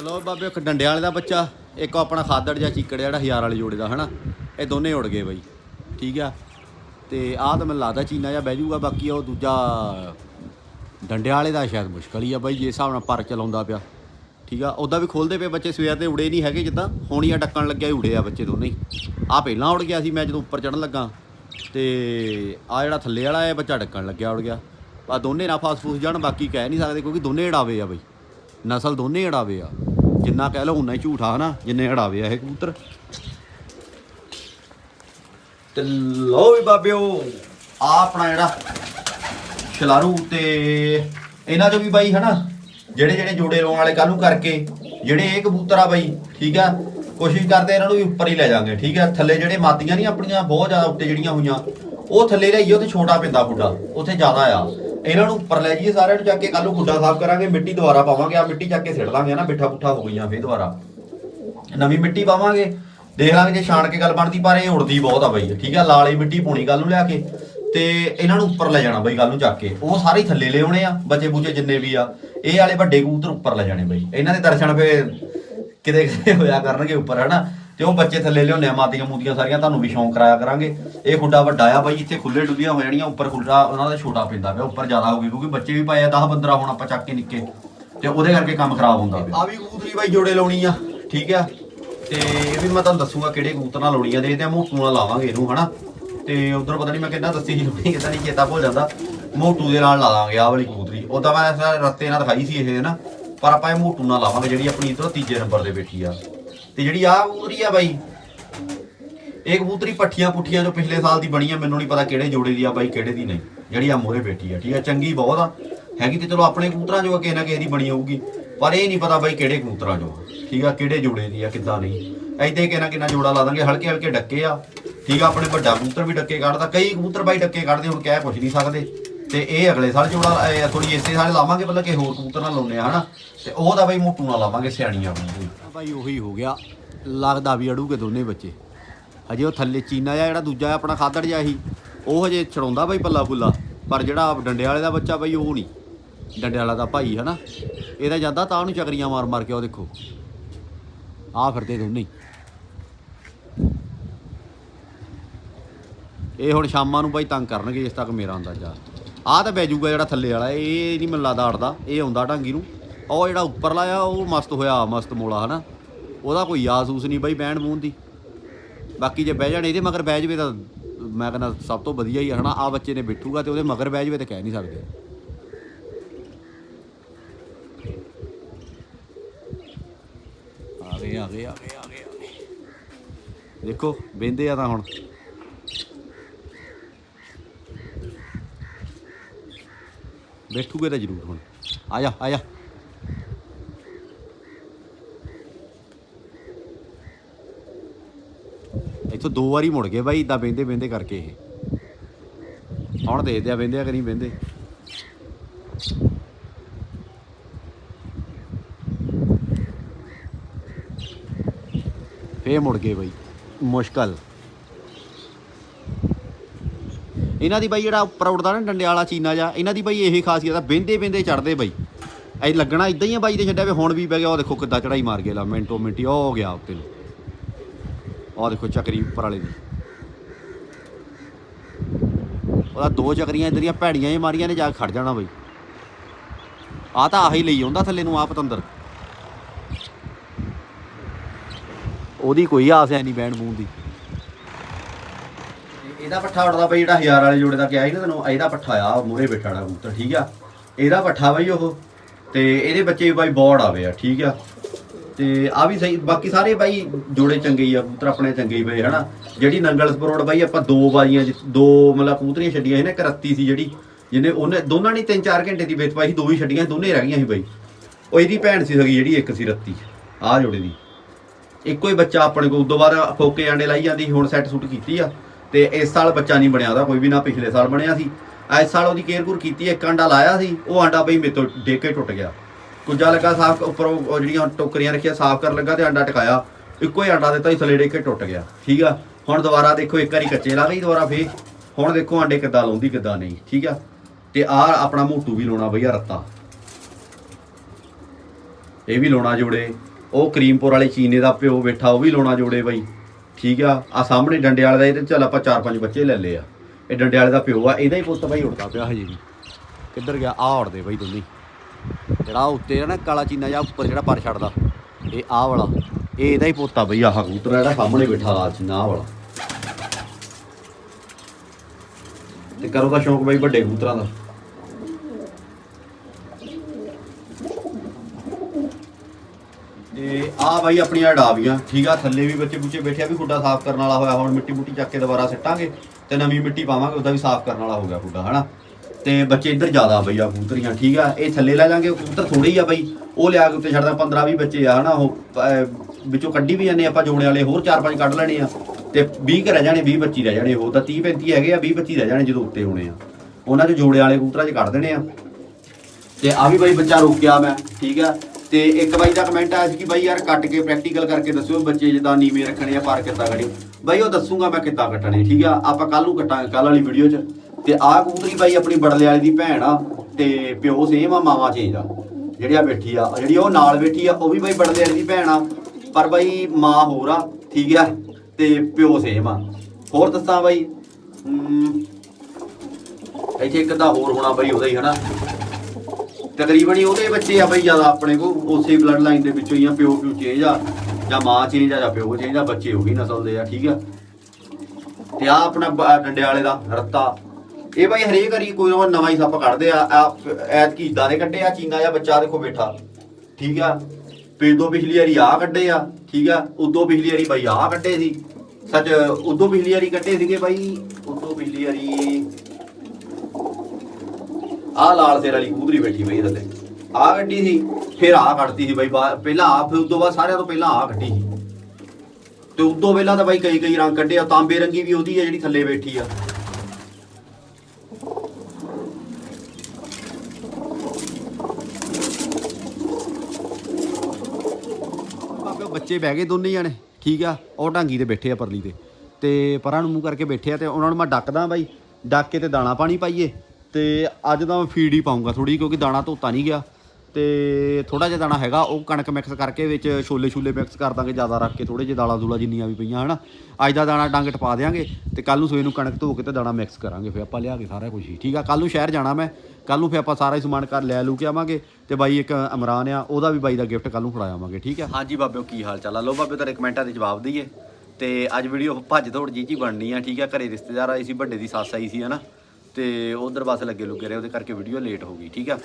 ਚਲੋ ਬਾਬੇ, ਇੱਕ ਡੰਡੇ ਵਾਲੇ ਦਾ ਬੱਚਾ, ਇੱਕ ਆਪਣਾ ਖਾਦੜ ਜਾਂ ਚੀਕੜ ਜਿਹੜਾ ਹਜ਼ਾਰ ਵਾਲੇ ਜੋੜੇ ਦਾ, ਹਨਾ? ਇਹ ਦੋਨੇ ਉੜ ਗਏ ਬਾਈ, ਠੀਕ ਆ? ਤੇ ਆਹ ਤਾਂ ਮੈਨੂੰ ਲੱਗਦਾ ਚੀਨਾ ਜਾਂ ਬਹਿ ਜਾਊਗਾ, ਬਾਕੀ ਉਹ ਦੂਜਾ ਡੰਡਿਆਂ ਵਾਲੇ ਦਾ ਸ਼ਾਇਦ ਮੁਸ਼ਕਲ ਹੀ ਆ ਬਾਈ, ਜੇ ਹਿਸਾਬ ਨਾਲ ਪਰ ਚਲਾਉਂਦਾ ਪਿਆ, ਠੀਕ ਆ? ਉਦਾਂ ਵੀ ਖੋਲਦੇ ਪਏ ਬੱਚੇ, ਸਵੇਰ ਦੇ ਉੜੇ ਨਹੀਂ ਹੈਗੇ ਜਿੱਦਾਂ, ਹੁਣ ਹੀ ਆ ਡੱਕਣ ਲੱਗਿਆ ਹੀ ਉੜੇ ਆ ਬੱਚੇ ਦੋਨੇ ਹੀ। ਆ ਪਹਿਲਾਂ ਉੜ ਗਿਆ ਸੀ, ਮੈਂ ਜਦੋਂ ਉੱਪਰ ਚੜਨ ਲੱਗਾ, ਤੇ ਆ ਜਿਹੜਾ ਥੱਲੇ ਵਾਲਾ ਇਹ ਬੱਚਾ ਡੱਕਣ ਲੱਗਿਆ, ਉੜ ਗਿਆ। ਆ ਦੋਨੇ ਨਾ ਫਾਸ ਫੂਸ ਜਾਣ, ਬਾਕੀ ਕਹਿ ਨਹੀਂ ਸਕਦੇ, ਕਿਉਂਕਿ ਦੋਨੇ ਅੜਾਵੇ ਆ ਬਈ। ਨਸਲ ਦੋਨੇ ਅੜਾਵੇ ਆ। ਜਿੰਨਾ ਕਹਿ ਲਓ ਉਨਾ ਹੀ ਝੂਠਾ ਹਨਾ? ਜਿੰਨੇ ਅੜਾਵੇ ਆ ਇਹ ਕਬੂਤਰ। ਤੇ ਲਓ ਵੀ ਬਾਬਿਓ, ਆ ਆਪਣਾ ਜਿਹੜਾ ਸ਼ਲਾਰੂ ਤੇ ਇਹਨਾਂ ਚੋਂ ਵੀ ਬਾਈ, ਹਨਾ? ਜਿਹੜੇ ਜਿਹੜੇ ਜੋੜੇ ਲਾਉਣ ਵਾਲੇ ਕੱਲ ਨੂੰ ਕਰਕੇ, ਜਿਹੜੇ ਇਹ ਕਬੂਤਰ ਆ ਬਾਈ, ਠੀਕ ਆ? ਕੋਸ਼ਿਸ਼ ਕਰਦੇ ਇਹਨਾਂ ਨੂੰ ਵੀ ਉੱਪਰ ਹੀ ਲੈ ਜਾਾਂਗੇ, ਠੀਕ ਆ? ਥੱਲੇ ਜਿਹੜੇ ਮਾਦੀਆਂ ਨਹੀਂ ਆਪਣੀਆਂ, ਬਹੁਤ ਜ਼ਿਆਦਾ ਉੱਤੇ ਜਿਹੜੀਆਂ ਹੋਈਆਂ, ਉਹ ਥੱਲੇ ਲਈਏ ਉੱਥੇ ਛੋਟਾ ਪੈਂਦਾ ਬੁੱਢਾ, ਉੱਥੇ ਜ਼ਿਆਦਾ ਆ। ਇਹਨਾਂ ਨੂੰ ਉੱਪਰ ਲੈ ਜਾਈਏ ਸਾਰਿਆਂ ਨੂੰ ਚੱਕ ਕੇ ਕੱਲ ਨੂੰ ਗੁੱਡਾ ਸਾਫ਼ ਕਰਾਂਗੇ, ਮਿੱਟੀ ਦੁਬਾਰਾ ਪਾਵਾਂਗੇ ਆ ਮਿੱਟੀ ਚੱਕ ਕੇ ਸਿੱਟ ਲਾਂਗੇ ਨਾ ਬਿੱਠਾ ਪੁੱਠਾ ਹੋ ਗਈਆਂ ਫੇਰ ਦੁਬਾਰਾ। ਨਵੀਂ ਮਿੱਟੀ ਪਾਵਾਂਗੇ, ਦੇਖ ਲਾਂਗੇ ਜੇ ਛਾਣ ਕੇ ਗੱਲ ਬਣਦੀ, ਪਰ ਇਹ ਉੜਦੀ ਬਹੁਤ ਆ ਬਈ, ਠੀਕ ਆ, ਲਾਲੀ ਮਿੱਟੀ ਪਾਉਣੀ ਕੱਲ ਨੂੰ ਲਿਆ ਕੇ, ਤੇ ਇਹਨਾਂ ਨੂੰ ਉੱਪਰ ਲੈ ਜਾਣਾ ਬਈ ਕੱਲ ਨੂੰ ਚੱਕ ਕੇ। ਉਹ ਸਾਰੇ ਹੀ ਥੱਲੇ ਲਿਆਉਣੇ ਆ ਬੱਚੇ ਬੂਚੇ ਜਿੰਨੇ ਵੀ ਆ, ਇਹ ਵਾਲੇ ਵੱਡੇ ਕਬੂਤਰ ਉੱਪਰ ਲੈ ਜਾਣੇ ਬਈ। ਇਹਨਾਂ ਦੇ ਦਰਸ਼ਨ ਫੇ ਕਿਤੇ ਕਿਤੇ ਹੋਇਆ ਕਰਨਗੇ ਉੱਪਰ, ਹਨਾ? ਤੇ ਉਹ ਬੱਚੇ ਥੱਲੇ ਲਿਆਉਂਦੇ ਆ, ਮਾਤੀਆਂ ਮੂਤੀਆਂ ਸਾਰੀਆਂ, ਤੁਹਾਨੂੰ ਵੀ ਸ਼ੌਂਕ ਕਰਾਇਆ ਕਰਾਂਗੇ। ਇਹ ਖੁੱਡਾ ਵੱਡਾ ਆ ਬਾਈ, ਇੱਥੇ ਖੁੱਲੇ ਡੁੱਲੀਆਂ ਹੋ ਜਾਣੀਆਂ, ਉੱਪਰ ਖੁੱਡਾ ਉਹਨਾਂ ਦਾ ਛੋਟਾ ਪੈਂਦਾ ਪਿਆ, ਉੱਪਰ ਜ਼ਿਆਦਾ ਹੋ ਗਈ, ਕਿਉਂਕਿ ਬੱਚੇ ਵੀ ਪਏ ਆ 10 15 ਹੁਣ ਆਪਾਂ ਚੱਕ ਕੇ ਨਿੱਕੇ, ਤੇ ਉਹਦੇ ਕਰਕੇ ਕੰਮ ਖਰਾਬ ਹੁੰਦਾ ਪਿਆ। ਆ ਵੀ ਕਬੂਤਰੀ ਬਾਈ ਜੋੜੇ ਲਾਉਣੀ ਆ, ਠੀਕ ਆ? ਤੇ ਇਹ ਵੀ ਮੈਂ ਤੁਹਾਨੂੰ ਦੱਸੂਗਾ ਕਿਹੜੇ ਕਬੂਤਰ ਨਾਲ ਲਾਉਣੀ ਆ ਦੇਖਦੇ ਆ ਮੋਟੂ ਨਾਲ ਲਾਵਾਂਗੇ ਇਹਨੂੰ, ਹਨਾ? ਤੇ ਉਧਰ ਪਤਾ ਨਹੀਂ ਮੈਂ ਕਿੰਨਾ ਦੱਸੀ ਸੀ ਨਹੀਂ ਕਿਤਾ ਨਹੀਂ ਚੇਤਾ ਭੁੱਲ ਜਾਂਦਾ। ਮੋਟੂ ਦੇ ਨਾਲ ਲਾ ਲਾਂਗੇ ਆਹ ਵਾਲੀ ਕਬੂਤਰੀ ਉਦਾਂ ਮੈਂ ਰਸਤੇ ਨਾਲ ਦਿਖਾਈ ਸੀ ਇਹ ਨਾ ਪਰ ਆਪਾਂ ਇਹ ਮੋਟੂ ਨਾਲ ਲਾਵਾਂਗੇ, ਜਿਹੜੀ ਆਪਣੀ ਇਧਰੋਂ ਤੀਜੇ ਨੰਬਰ ਤੇ ਬੈਠੀ ਆ। ਤੇ ਜਿਹੜੀ ਆਹ ਕਬੂਤਰੀ ਆ ਬਾਈ, ਇਹ ਕਬੂਤਰੀ ਪੱਠੀਆਂ ਪੁੱਠੀਆਂ ਜੋ ਪਿਛਲੇ ਸਾਲ ਦੀ ਬਣੀ ਆ, ਮੈਨੂੰ ਨਹੀਂ ਪਤਾ ਕਿਹੜੇ ਜੋੜੇ ਦੀ ਆ ਬਾਈ, ਕਿਹੜੇ ਦੀ ਨਹੀਂ। ਜਿਹੜੀ ਆ ਮੋਰੇ ਬੈਠੀ ਆ, ਠੀਕ ਆ? ਚੰਗੀ ਬਹੁਤ ਆ। ਹੈਗੀ ਤੇ ਚਲੋ ਆਪਣੇ ਕਬੂਤਰਾਂ ਜੋ ਕਿਸੇ ਨਾ ਕਿਸੇ ਦੀ ਬਣੀ ਹੋਊਗੀ। ਪਰ ਇਹ ਨਹੀਂ ਪਤਾ ਬਾਈ ਕਿਹੜੇ ਕਬੂਤਰਾਂ ਜੋ ਆ। ਠੀਕ ਆ? ਕਿਹੜੇ ਜੋੜੇ ਦੀ ਆ, ਕਿੱਦਾਂ ਨਹੀਂ। ਐਦਾਂ ਕਿਹਨਾ ਕਿੰਨਾ ਜੋੜਾ ਲਾ ਦਾਂਗੇ, ਹਲਕੇ ਹਲਕੇ ਡੱਕੇ ਆ। ਠੀਕ ਆ? ਆਪਣੇ ਵੱਡਾ ਕਬੂਤਰ ਵੀ ਡੱਕੇ ਕੱਢਦਾ। ਕਈ ਕਬੂਤਰ ਬਾਈ ਡੱਕੇ ਕੱਢਦੇ, ਹੁਣ ਕਹਿ ਕੁਛ ਨਹੀਂ ਸਕਦੇ। ਤੇ ਇਹ ਅਗਲੇ ਸਾਲ ਜੋੜਾ ਥੋੜੀ ਇਸੇ ਸਾਲ ਲਾਵਾਂਗੇ ਪਹਿਲਾਂ ਕਿਸੇ ਹੋਰ ਕਬੂਤਰ ਨਾਲ ਲਾਉਨੇ ਆ, ਹਨਾ? ਤੇ ਉਹ ਤਾਂ ਬਾਈ ਮੋਟੂ ਨਾਲ ਲਾਵਾਂਗੇ ਸਿਆਣੀ ਆਪਣੀ ਬਾਈ, ਉਹੀ ਹੋ ਗਿਆ। ਲੱਗਦਾ ਵੀ ਅੜੂਗੇ ਦੋਨੇ ਬੱਚੇ। ਹਜੇ ਉਹ ਥੱਲੇ ਚੀਨਾ ਜਿਹਾ ਜਿਹੜਾ ਦੂਜਾ ਆਪਣਾ ਖਾਦੜ ਜਿਹਾ ਸੀ, ਉਹ ਹਜੇ ਛੜਾਉਂਦਾ ਬਾਈ ਪੱਲਾ ਪੁੱਲਾ। ਪਰ ਜਿਹੜਾ ਆਪ ਡੰਡੇ ਵਾਲੇ ਦਾ ਬੱਚਾ ਬਾਈ, ਉਹ ਨਹੀਂ। ਡੰਡੇ ਵਾਲਾ ਦਾ ਭਾਈ, ਹਨਾ? ਇਹਦਾ ਜਾਂਦਾ ਤਾਂ ਉਹਨੂੰ ਚੱਕਰੀਆਂ ਮਾਰ ਮਾਰ ਕੇ, ਉਹ ਦੇਖੋ। ਆ ਫਿਰਦੇ ਦੋਨੇ ਇਹ ਹੁਣ ਸ਼ਾਮਾਂ ਨੂੰ ਬਾਈ ਤੰਗ ਕਰਨਗੇ, ਇਸ ਤੱਕ ਮੇਰਾ ਅੰਦਾਜ਼ਾ। ਆਹ ਤਾਂ ਬਹਿ ਜਾਊਗਾ ਜਿਹੜਾ ਥੱਲੇ ਵਾਲਾ, ਇਹ ਨਹੀਂ ਮੈਨੂੰ ਦਾੜਦਾ ਇਹ ਆਉਂਦਾ ਢਾਂਗੀ ਨੂੰ। ਉਹ ਜਿਹੜਾ ਉੱਪਰਲਾ ਆ, ਉਹ ਮਸਤ ਹੋਇਆ, ਮਸਤ ਮੋਲਾ, ਹਨਾ? ਉਹਦਾ ਕੋਈ ਯਾਸੂਸ ਨਹੀਂ ਬਈ ਬਹਿਣ ਬੂਣ ਦੀ। ਬਾਕੀ ਜੇ ਬਹਿ ਜਾਣ, ਇਹਦੇ ਮਗਰ ਬਹਿ ਜਵੇ ਤਾਂ ਮੈਂ ਕਹਿੰਦਾ ਸਭ ਤੋਂ ਵਧੀਆ ਹੀ ਆ, ਹਨਾ? ਆ ਬੱਚੇ ਨੇ ਬਿੱਠੂਗਾ ਤੇ ਉਹਦੇ ਮਗਰ ਬਹਿ ਜਵੇ ਤਾਂ ਕਹਿ ਨਹੀਂ ਸਕਦੇ। ਆ ਗਏ ਆ ਗਏ ਆ ਗਏ ਆ ਗਏ। ਦੇਖੋ, ਬਹਿੰਦੇ ਆ ਤਾਂ ਹੁਣ। ਬੈਠੂਗੇ ਤਾਂ ਜ਼ਰੂਰ ਹੁਣ ਆ ਜਾ ਆ ਜਾ ਇੱਥੋਂ ਦੋ ਵਾਰੀ ਮੁੜ ਗਏ ਬਾਈ ਇਦਾਂ ਬਹਿੰਦੇ ਬਹਿੰਦੇ ਕਰਕੇ ਇਹ ਹੁਣ ਦੇਖਦੇ ਆ ਬਹਿੰਦੇ ਆ ਕਿ ਨਹੀਂ ਬਹਿੰਦੇ ਫੇਰ ਮੁੜ ਗਏ ਬਾਈ ਮੁਸ਼ਕਲ ਇਹਨਾਂ ਦੀ ਬਾਈ ਜਿਹੜਾ ਉੱਪਰ ਉੱਡਦਾ ਨਾ ਡੰਡੇ ਵਾਲਾ ਚੀਨਾ ਜਾ ਇਹਨਾਂ ਦੀ ਬਾਈ ਇਹ ਖਾਸੀਅਤ ਆ ਬਹਿੰਦੇ ਬਹਿੰਦੇ ਚੜਦੇ ਬਾਈ। ਐ ਲੱਗਣਾ ਇਦਾਂ ਹੀ ਆ ਬਾਈ ਦੇ ਛੱਡਿਆ ਵੀ ਹੁਣ ਵੀ ਪੈ ਗਿਆ, ਉਹ ਦੇਖੋ ਕਿੱਦਾਂ ਚੜਾਈ ਮਾਰ ਗਿਆ ਲਾ, ਮਿੰਟੋ ਮਿੰਟੀ ਉਹ ਹੋ ਗਿਆ ਉੱਤੇ ਨੂੰ। ਉਹ ਦੇਖੋ ਚੱਕਰੀ ਉੱਪਰ ਵਾਲੇ ਦੀ। ਉਹਦਾ ਦੋ ਚੱਕਰੀਆਂ ਇਧਰ ਦੀਆਂ ਭੈੜੀਆਂ ਹੀ ਮਾਰੀਆਂ ਨੇ, ਜਾ ਕੇ ਖੜ ਜਾਣਾ ਬਾਈ। ਆ ਤਾਂ ਆਹੀ ਲਈ ਆਉਂਦਾ ਥੱਲੇ ਨੂੰ ਆ ਪਤੰਦਰ। ਉਹਦੀ ਕੋਈ ਆਸ ਹੈ ਨਹੀਂ ਬੈਣ ਬੂਣ ਦੀ। ਇਹਦਾ ਪੱਠਾ ਉੜਦਾ ਬਈ ਜਿਹੜਾ ਹਜ਼ਾਰ ਵਾਲੇ ਜੋੜੇ ਦਾ ਕਿਹਾ ਸੀ ਨਾ ਤੈਨੂੰ ਇਹਦਾ ਪੱਠਾ ਆ ਮੂਰੇ ਬੈਠਾ ਦਾ ਕਬੂਤਰ ਠੀਕ ਆ? ਇਹਦਾ ਪੱਠਾ ਬਈ ਉਹ ਤੇ ਇਹਦੇ ਬੱਚੇ ਵੀ ਬਾਈ ਬੋੜ ਆਵੇ ਆ ਠੀਕ ਆ? ਤੇ ਆ ਵੀ ਸਹੀ ਬਾਕੀ ਸਾਰੇ ਬਾਈ ਜੋੜੇ ਚੰਗੇ ਹੀ ਆ ਕਬੂਤਰ ਆਪਣੇ ਚੰਗੇ ਹੀ ਪਏ ਹਨਾ? ਜਿਹੜੀ ਨੰਗਲ ਸਪਰੋੜ ਬਾਈ ਆਪਾਂ ਦੋ ਬਾਜੀਆਂ ਜਿ- ਦੋ ਮਤਲਬ ਕਬੂਤਰੀਆਂ ਛੱਡੀਆਂ ਸੀ ਨਾ ਇੱਕ ਰੱਤੀ ਸੀ ਜਿਹੜੀ ਜਿਹਨੇ ਉਹਨੇ ਦੋਨਾਂ ਨੇ 3-4 ਘੰਟੇ ਦੀ ਵੇਚ ਪਾਈ ਸੀ ਦੋ ਹੀ ਛੱਡੀਆਂ ਦੋਨੇ ਰਹਿ ਗਈਆਂ ਸੀ ਬਾਈ। ਉਹ ਇਹਦੀ ਭੈਣ ਸੀ ਸਗੀ ਜਿਹੜੀ ਇੱਕ ਸੀ ਰੱਤੀ ਆਹ ਜੋੜੇ ਦੀ। ਇੱਕੋ ਹੀ ਬੱਚਾ ਆਪਣੇ ਕੋਲ ਉਦੋਂ ਬਾਅਦ ਫੋਕੇ ਆਂਡੇ ਲਾਈ ਜਾਂਦੀ ਸੀ, ਹੁਣ ਸੈੱਟ ਸੁੱਟ ਕੀਤੀ ਆ। ਤੇ ਇਸ ਸਾਲ ਬੱਚਾ ਨਹੀਂ ਬਣਿਆ ਉਹਦਾ, ਕੋਈ ਵੀ ਨਾ ਪਿਛਲੇ ਸਾਲ ਬਣਿਆ ਸੀ। ਇਸ ਸਾਲ ਉਹਦੀ ਕੇਅਰ ਕੂਰ ਕੀਤੀ, ਇੱਕ ਆਂਡਾ ਲਾਇਆ ਸੀ, ਉਹ ਆਂਡਾ ਬਈ ਮੇਰੇ ਤੋਂ ਡੇਕ ਕੇ ਟੁੱਟ ਗਿਆ। ਕੁੱਜਾ ਲੱਗਾ, ਸਾਫ਼ ਉੱਪਰੋਂ ਜਿਹੜੀਆਂ ਟੋਕਰੀਆਂ ਰੱਖੀਆਂ, ਸਾਫ਼ ਕਰਨ ਲੱਗਾ ਤੇ ਆਂਡਾ ਟਿਕਾਇਆ। ਇੱਕੋ ਹੀ ਆਂਡਾ ਦਿੱਤਾ ਸੀ, ਥੱਲੇ ਡੇਕ ਕੇ ਟੁੱਟ ਗਿਆ। ਠੀਕ ਆ? ਹੁਣ ਦੁਬਾਰਾ ਦੇਖੋ, ਇੱਕ ਵਾਰੀ ਕੱਚੇ ਲਾ ਲਈ ਦੁਬਾਰਾ ਫੇਰ। ਹੁਣ ਦੇਖੋ ਆਂਡੇ ਕਿੱਦਾਂ ਲਾਉਂਦੀ, ਕਿੱਦਾਂ ਨਹੀਂ। ਠੀਕ ਆ? ਤੇ ਆ ਆਪਣਾ ਮੋਟੂ ਵੀ ਲਾਉਣਾ ਬਈਆ, ਰੱਤਾ। ਇਹ ਵੀ ਲਾਉਣਾ ਜੋੜੇ। ਉਹ ਕਰੀਮਪੁਰ ਵਾਲੇ ਚੀਨੇ ਦਾ ਪਿਓ ਬੈਠਾ, ਉਹ ਵੀ ਲਾਉਣਾ ਜੋੜੇ ਬਈ। ਠੀਕ ਆ ਆ ਸਾਹਮਣੇ ਡੰਡੇ ਵਾਲੇ ਦਾ ਇਹਦੇ ਚੱਲ ਆਪਾਂ ਚਾਰ ਪੰਜ ਬੱਚੇ ਲੈ ਲਏ ਆ। ਇਹ ਡੰਡੇ ਵਾਲੇ ਦਾ ਪਿਓ ਆ, ਇਹਦਾ ਹੀ ਪੁੱਤ ਬਾਈ ਉੜਦਾ ਪਿਆ ਹਜੇ ਵੀ। ਕਿੱਧਰ ਗਿਆ? ਆ ਉੜਦੇ ਬਾਈ ਦੋਨੇ। ਜਿਹੜਾ ਆਹ ਉੱਤੇ ਆ ਨਾ, ਕਾਲਾ ਚੀਨਾ ਜਾਂ ਉੱਪਰ ਜਿਹੜਾ ਪਰ ਛੱਡਦਾ, ਇਹ ਆਹ ਵਾਲਾ। ਇਹ ਇਹਦਾ ਹੀ ਪੁੱਤ ਆ ਬਈ, ਆਹ ਕਬੂਤਰ ਜਿਹੜਾ ਸਾਹਮਣੇ ਬੈਠਾ ਲਾਲ ਚੀਨਾ ਆਹ ਵਾਲਾ। ਤੇ ਕਰੋ ਦਾ ਸ਼ੌਂਕ ਬਾਈ ਵੱਡੇ ਕਬੂਤਰਾਂ ਦਾ। ਤੇ ਆ ਬਾਈ ਆਪਣੀਆਂ ਡਾਵੀਆਂ ਠੀਕ ਆ, ਥੱਲੇ ਵੀ ਬੱਚੇ ਬੁੱਚੇ ਬੈਠੇ ਆ, ਵੀ ਖੁੱਡਾ ਸਾਫ਼ ਕਰਨ ਵਾਲਾ ਹੋਇਆ, ਹੁਣ ਮਿੱਟੀ ਮੁੱਟੀ ਚੱਕ ਕੇ ਦੁਬਾਰਾ ਸਿੱਟਾਂਗੇ ਤੇ ਨਵੀਂ ਮਿੱਟੀ ਪਾਵਾਂਗੇ, ਉਹਦਾ ਵੀ ਸਾਫ਼ ਕਰਨ ਵਾਲਾ ਹੋ ਗਿਆ ਖੁੱਡਾ ਹਨਾ? ਤੇ ਬੱਚੇ ਇੱਧਰ ਜ਼ਿਆਦਾ ਬਈ ਆ ਕਬੂਤਰੀਆਂ, ਠੀਕ ਆ, ਇਹ ਥੱਲੇ ਲੈ ਜਾਾਂਗੇ ਕਬੂਤਰ ਥੋੜੇ ਹੀ ਆ ਬਈ, ਉਹ ਲਿਆ ਕੇ ਉੱਤੇ ਛੱਡਦਾ 15 20 ਬੱਚੇ ਆ, ਹਨਾ, ਉਹ ਵਿੱਚੋਂ ਕੱਢੀ ਵੀ ਜਾਂਦੇ ਆਪਾਂ ਜੋੜੇ ਵਾਲੇ, ਹੋਰ 4-5 ਕੱਢ ਲੈਣੇ ਆ, ਤੇ 20 ਕੁ ਰਹਿ ਜਾਣੇ 20 25 ਰਹਿ ਜਾਣੇ, ਉਹ ਤਾਂ 30 35 ਹੈਗੇ ਆ 20 25 ਰਹਿ ਜਾਣੇ ਜਦੋਂ ਉੱਤੇ ਹੋਣੇ ਆ, ਉਹਨਾਂ 'ਚ ਜੋੜੇ ਵਾਲੇ ਕਬੂਤਰਾਂ 'ਚ ਕੱਢ ਦੇਣੇ ਆ। ਤੇ ਆ ਵੀ ਬਾਈ ਬੱਚਾ ਰੋਕਿਆ ਮੈਂ, ਠੀਕ ਆ ਤੇ ਇੱਕ ਬਾਈ ਦਾ ਕਮੈਂਟ ਆਇਆ ਸੀ ਕਿ ਬਾਈ ਯਾਰ ਕੱਟ ਕੇ ਪ੍ਰੈਕਟੀਕਲ ਕਰਕੇ ਦੱਸਿਓ ਬੱਚੇ ਜਿੱਦਾਂ ਨੀਵੇਂ ਰੱਖਣੇ ਆ ਪਰ ਕਿੱਦਾਂ ਕੜੀ ਬਾਈ ਉਹ ਦੱਸੂਗਾ ਮੈਂ ਕਿੱਦਾਂ ਕੱਟਣੇ, ਠੀਕ ਆ? ਆਪਾਂ ਕੱਲ ਨੂੰ ਕੱਟਾਂਗੇ ਕੱਲ ਵਾਲੀ ਵੀਡੀਓ 'ਚ। ਤੇ ਆਹ ਕਬੂਤਰੀ ਬਾਈ ਆਪਣੀ ਬੜਲੇ ਵਾਲੀ ਦੀ ਭੈਣ ਆ ਤੇ ਪਿਓ ਸੇਮ ਆ, ਮਾਵਾ ਚੇਂਜ ਆ। ਜਿਹੜੀ ਆ ਬੈਠੀ ਆ, ਜਿਹੜੀ ਉਹ ਨਾਲ ਬੈਠੀ ਆ, ਉਹ ਵੀ ਬਾਈ ਬੜਲੇ ਵਾਲੀ ਦੀ ਭੈਣ ਆ। ਪਰ ਬਾਈ ਮਾਂ ਹੋਰ ਆ, ਠੀਕ ਆ? ਤੇ ਪਿਓ ਸੇਮ ਆ। ਹੋਰ ਦੱਸਾਂ ਬਾਈ? ਇੱਥੇ ਇੱਕ ਦਾ ਹੋਰ ਹੋਣਾ ਬਾਈ ਉਹਦਾ ਹੀ, ਹਨਾ? ਤਕਰੀਬਨ ਹੀ ਉਹਦੇ ਬੱਚੇ ਆ ਬਈ ਜ਼ਿਆਦਾ ਆਪਣੇ ਕੋ ਉਸੇ ਬਲੱਡ ਲਾਈਨ ਦੇ ਵਿੱਚੋਂ ਹੀ ਆ, ਪਿਓ ਪਿਓ ਚੇਂਜ ਆ, ਜਾਂ ਮਾਂ ਚੇਂਜ ਆ, ਜਾਂ ਪਿਓ ਚੇਂਜ ਆ, ਬੱਚੇ ਉਹੀ ਨਸਲ ਦੇ ਆ, ਠੀਕ ਆ? ਤੇ ਆ ਆਪਣਾ ਡੰਡੇ ਵਾਲੇ ਦਾ ਰੱਤਾ। ਇਹ ਬਾਈ ਹਰੇਕ ਵਾਰੀ ਕੋਈ ਨਾ ਨਵਾਂ ਹੀ ਸੱਪ ਕੱਢਦੇ ਆ ਐਤ ਕੀ ਇਦਾਂ ਦੇ ਕੱਢੇ ਆ, ਚੀਨਾ ਜਾਂ ਬੱਚਾ ਦੇਖੋ ਬੈਠਾ, ਠੀਕ ਆ? ਪਿਛਦੋਂ ਪਿਛਲੀ ਵਾਰੀ ਆ ਕੱਢੇ ਆ, ਠੀਕ ਆ? ਉਦੋਂ ਪਿਛਲੀ ਵਾਰੀ ਬਾਈ ਆ ਕੱਢੇ ਸੀ। ਸੱਚ, ਉਦੋਂ ਪਿਛਲੀ ਵਾਰੀ ਕੱਢੇ ਸੀਗੇ ਬਾਈ, ਉਦੋਂ ਪਿਛਲੀ ਵਾਰੀ ਆਹ ਲਾਲ ਤੇਰ ਵਾਲੀ ਕੂਦਰੀ ਬੈਠੀ ਬਈ ਥੱਲੇ ਆਹ ਕੱਢੀ ਸੀ, ਫਿਰ ਆਹ ਕੱਢਤੀ ਸੀ ਬਾਈ ਬਾ- ਪਹਿਲਾਂ ਆਹ, ਫਿਰ ਉਦੋਂ ਬਾਅਦ ਸਾਰਿਆਂ ਤੋਂ ਪਹਿਲਾਂ ਆਹ ਕੱਢੀ ਸੀ। ਤੇ ਉਦੋਂ ਪਹਿਲਾਂ ਤਾਂ ਬਾਈ ਕਈ ਕਈ ਰੰਗ ਕੱਢੇ ਆ, ਤਾਂਬੇ ਰੰਗੀ ਵੀ ਉਹਦੀ ਆ ਜਿਹੜੀ ਥੱਲੇ ਬੈਠੀ ਆ। ਬਾਬੇ ਉਹ ਬੱਚੇ ਬਹਿ ਗਏ ਦੋਨੇ ਜਾਣੇ, ਠੀਕ ਆ, ਉਹ ਢਾਂਗੀ ਤੇ ਬੈਠੇ ਆ ਪਰਲੀ ਤੇ। ਤੇ ਪਰਾਂ ਨੂੰ ਮੂੰਹ ਕਰਕੇ ਬੈਠੇ ਆ ਤੇ ਉਹਨਾਂ ਨੂੰ ਮੈਂ ਡੱਕਦਾ ਬਾਈ, ਡੱਕ ਕੇ ਤੇ ਦਾਣਾ ਪਾਣੀ ਪਾਈਏ। ਤੇ ਅੱਜ ਤਾਂ ਮੈਂ ਫੀਡ ਹੀ ਪਾਉਂਗਾ ਥੋੜੀ ਕਿਉਂਕਿ ਦਾਣਾ ਧੋਤਾ ਨਹੀਂ ਗਿਆ ਤੇ ਥੋੜਾ ਜਿਹਾ ਦਾਣਾ ਹੈਗਾ, ਉਹ ਕਣਕ ਮਿਕਸ ਕਰਕੇ ਵਿੱਚ ਛੋਲੇ ਛੂਲੇ ਮਿਕਸ ਕਰ ਦਾਂਗੇ ਜ਼ਿਆਦਾ ਰੱਖ ਕੇ ਥੋੜੇ ਜਿਹੇ ਦਾਲਾਂ ਦੂਲਾ ਜਿੰਨੀਆਂ ਵੀ ਪਈਆਂ, ਹਨਾ। ਅੱਜ ਦਾ ਦਾਣਾ ਡੰਗ ਟਪਾ ਦਿਆਂਗੇ ਤੇ ਕੱਲ ਨੂੰ ਸਵੇਰ ਨੂੰ ਕਣਕ ਧੋ ਕੇ ਤੇ ਦਾਣਾ ਮਿਕਸ ਕਰਾਂਗੇ, ਫਿਰ ਆਪਾਂ ਲਿਆ ਕੇ ਸਾਰਾ ਕੁਝ ਹੀ। ਠੀਕ ਆ ਕੱਲ ਨੂੰ ਸ਼ਹਿਰ ਜਾਣਾ ਮੈਂ ਕੱਲ ਨੂੰ ਫਿਰ ਆਪਾਂ ਸਾਰਾ ਹੀ ਸਮਾਨ ਕਰ ਲੈ ਲੂ ਕੇ ਆਵਾਂਗੇ ਤੇ ਬਾਈ ਇੱਕ ਇਮਰਾਨ ਆ, ਉਹਦਾ ਵੀ ਬਾਈ ਦਾ ਗਿਫਟ ਕੱਲ ਨੂੰ ਫੜਾਵਾਂਗੇ ਠੀਕ ਆ। ਹਾਂਜੀ ਬਾਬਿਓ, ਕੀ ਹਾਲ ਚਾਲ ਆ? ਲੋ ਬਾਬਿਓ, ਤੁਹਾਡੇ ਕਮੈਂਟਾਂ ਦੇ ਜਵਾਬ ਦਈਏ। ਤੇ ਅੱਜ ਵੀਡੀਓ ਭੱਜ ਦੌੜ ਜੀ ਜੀ ਬਣਨੀ ਆ, ਠੀਕ ਆ? ਘਰੇ ਰਿਸ਼ਤੇਦਾਰ ਆਏ ਸੀ, ਵੱਡੇ ਦੀ ਸੱਸ ਆਈ ਸੀ, ਹਨਾ? ਤੇ ਉਧਰ ਬਸ ਲੱਗੇ ਲੁੱਗੇ ਰਹੇ, ਉਹਦੇ ਕਰਕੇ ਵੀਡੀਓ ਲੇਟ ਹੋ ਗਈ, ਠੀਕ ਆ।